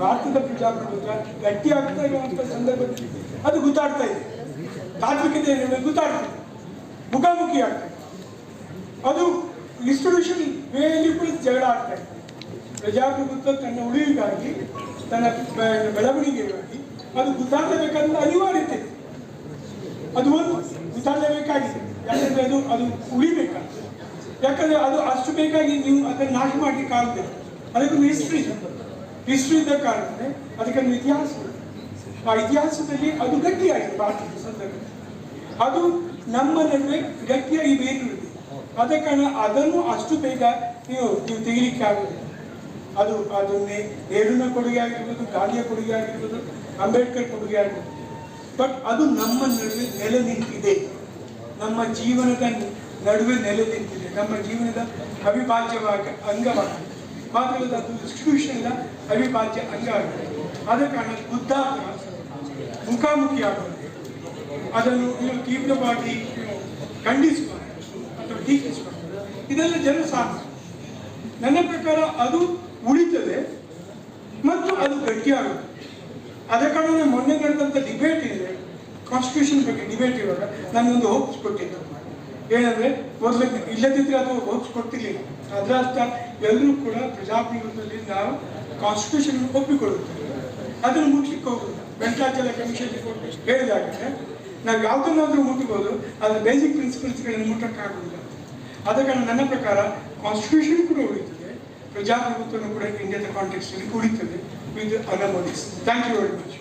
ಭಾರತದ ಪ್ರಜಾಪ್ರಭುತ್ವ ಗಟ್ಟಿ ಆಗ್ತಾ ಇರುವಂತ ಸಂದರ್ಭದಲ್ಲಿ ಅದು ಗೊತ್ತಾಡ್ತಾ ಇದೆ. ತಾತ್ವಿಕತೆ ಏನಿದೆ ಗೊತ್ತಾಗ್ತದೆ ಮುಖಾಮುಖಿ ಆಗ್ತದೆ ಅದು ಇನ್ಸ್ಟಿಟ್ಯೂಷನ್ ಕೂಡ ಜಗಳ ಆಗ್ತಾ ಇದೆ ಪ್ರಜಾಪ್ರಭುತ್ವ ತನ್ನ ಉಳಿವಿಗಾಗಿ, ತನ್ನ ಬೆಳವಣಿಗೆಗಾಗಿ ಅದು ಗುದ್ದಾಡಬೇಕಂತ ಅನಿವಾರ್ಯತೆ. ಅದು ಒಂದು ಗುದ್ದಾಡಬೇಕಾಗಿದೆ. ಯಾಕಂದ್ರೆ ಅದು ಅದು ಯಾಕಂದ್ರೆ ಅದು ಅಷ್ಟು ಬೇಕಾಗಿ ನೀವು ಅದನ್ನು ನಾಶ ಮಾಡ್ಲಿಕ್ಕೆ ಆಗುದಿಲ್ಲ. ಅದಕ್ಕೊಂದು ಹಿಸ್ಟ್ರಿ ಹಿಸ್ಟ್ರಿ ಇದ್ದ ಕಾರಣ ಅದಕ್ಕೊಂದು ಇತಿಹಾಸ. ಆ ಇತಿಹಾಸದಲ್ಲಿ ಅದು ಗಟ್ಟಿಯಾಗಿದೆ ಭಾರತದ ಸಂದರ್ಭ ಅದು ನಮ್ಮ ನಡುವೆ ಗಟ್ಟಿಯಾಗಿ ಬೇರೂರಿದೆ. ಆದ ಕಾರಣ ಅದನ್ನು ಅಷ್ಟು ಬೇಗ ನೀವು ನೀವು ತೆಗಿಲಿಕ್ಕೆ ಆಗುದಿಲ್ಲ ಅದು ಅದು ನೆಹರೂನ ಕೊಡುಗೆ ಆಗಿರ್ಬೋದು, ಗಾಂಧಿಯ ಕೊಡುಗೆ ಆಗಿರ್ಬೋದು, ಅಂಬೇಡ್ಕರ್ ಕೊಡುಗೆ ಆಗಿರ್ಬೋದು. ಬಟ್ ಅದು ನಮ್ಮ ನಡುವೆ ನೆಲೆ ನಿಂತಿದೆ. ನಮ್ಮ ಜೀವನದ ನಡುವೆ ನೆಲೆ ನಿಂತಿದೆ. ನಮ್ಮ ಜೀವನದ ಅವಿಭಾಜ್ಯವಾಗ ಅಂಗವಾಗಿದೆ. ಮಾತ್ರ ಅದು ಇನ್ಸ್ಟಿಟ್ಯೂಷನ್ನ ಅವಿಭಾಜ್ಯ ಅಂಗ ಆಗಿದೆ. ಆದ ಕಾರಣ ಬುದ್ಧ ಮುಖಾಮುಖಿ ಆಗುತ್ತೆ ಅದನ್ನು ತೀವ್ರವಾಗಿ ಖಂಡಿಸುವ ಇದೆಲ್ಲ ಜನ ಸಾಧ್ಯ ನನ್ನ ಪ್ರಕಾರ ಅದು ಉಳಿತದೆ ಮತ್ತು ಅದು ಗಟ್ಟಿಯಾಗುತ್ತೆ. ಅದ ಕಾರಣ ಮೊನ್ನೆ ನಡೆದಂತ ಡಿಬೇಟ್ ಇದೆ. ಕಾನ್ಸ್ಟಿಟ್ಯೂಷನ್ ಬಗ್ಗೆ ಡಿಬೇಟ್ ಇವಾಗ. ನಾನೊಂದು ಹೋಪ್ಸ್ ಕೊಟ್ಟಿದ್ದು. ಏನಂದ್ರೆ ಮೊದಲಿಗೆ ಇಲ್ಲದಿದ್ರೆ ಅದು ಹೋಪ್ಸ್ ಕೊಡ್ತಿರ್ಲಿಲ್ಲ ಅದರ ಅರ್ಥ ಎಲ್ಲರೂ ಕೂಡ ಪ್ರಜಾಪ್ರಭುತ್ವದಲ್ಲಿ ನಾವು ಕಾನ್ಸ್ಟಿಟ್ಯೂಷನ್ ಒಪ್ಪಿಕೊಳ್ಳುತ್ತೇವೆ. ಅದನ್ನು ಮುಟ್ಲಿಕ್ಕೆ ಹೋಗುದಿಲ್ಲ. ವೆಂಕಟಾಚಲ ಕಮಿಷನ್ ಹೇಳಿದಾಗಲೇ, ನಾವು ಯಾವುದನ್ನಾದ್ರೂ ಮುಟ್ಟಬಹುದು ಅದರ ಬೇಸಿಕ್ ಪ್ರಿನ್ಸಿಪಲ್ಸ್ಗಳನ್ನು ಮುಟ್ಟಕ್ಕಾಗುದಿಲ್ಲ. ಆದ ನನ್ನ ಪ್ರಕಾರ ಕಾನ್ಸ್ಟಿಟ್ಯೂಷನ್ ಕೂಡ ಉಳಿತದೆ ಪ್ರಜಾಪ್ರಭುತ್ವನು ಕೂಡ ಇಂಡಿಯಾದ ಕಾಂಟೆಕ್ಸ್ಟಲ್ಲಿ ಉಳಿತದೆ ವಿತ್ ಅನಮೋದಿಸ್ ಥ್ಯಾಂಕ್ ಯು ವೆರಿ ಮಚ್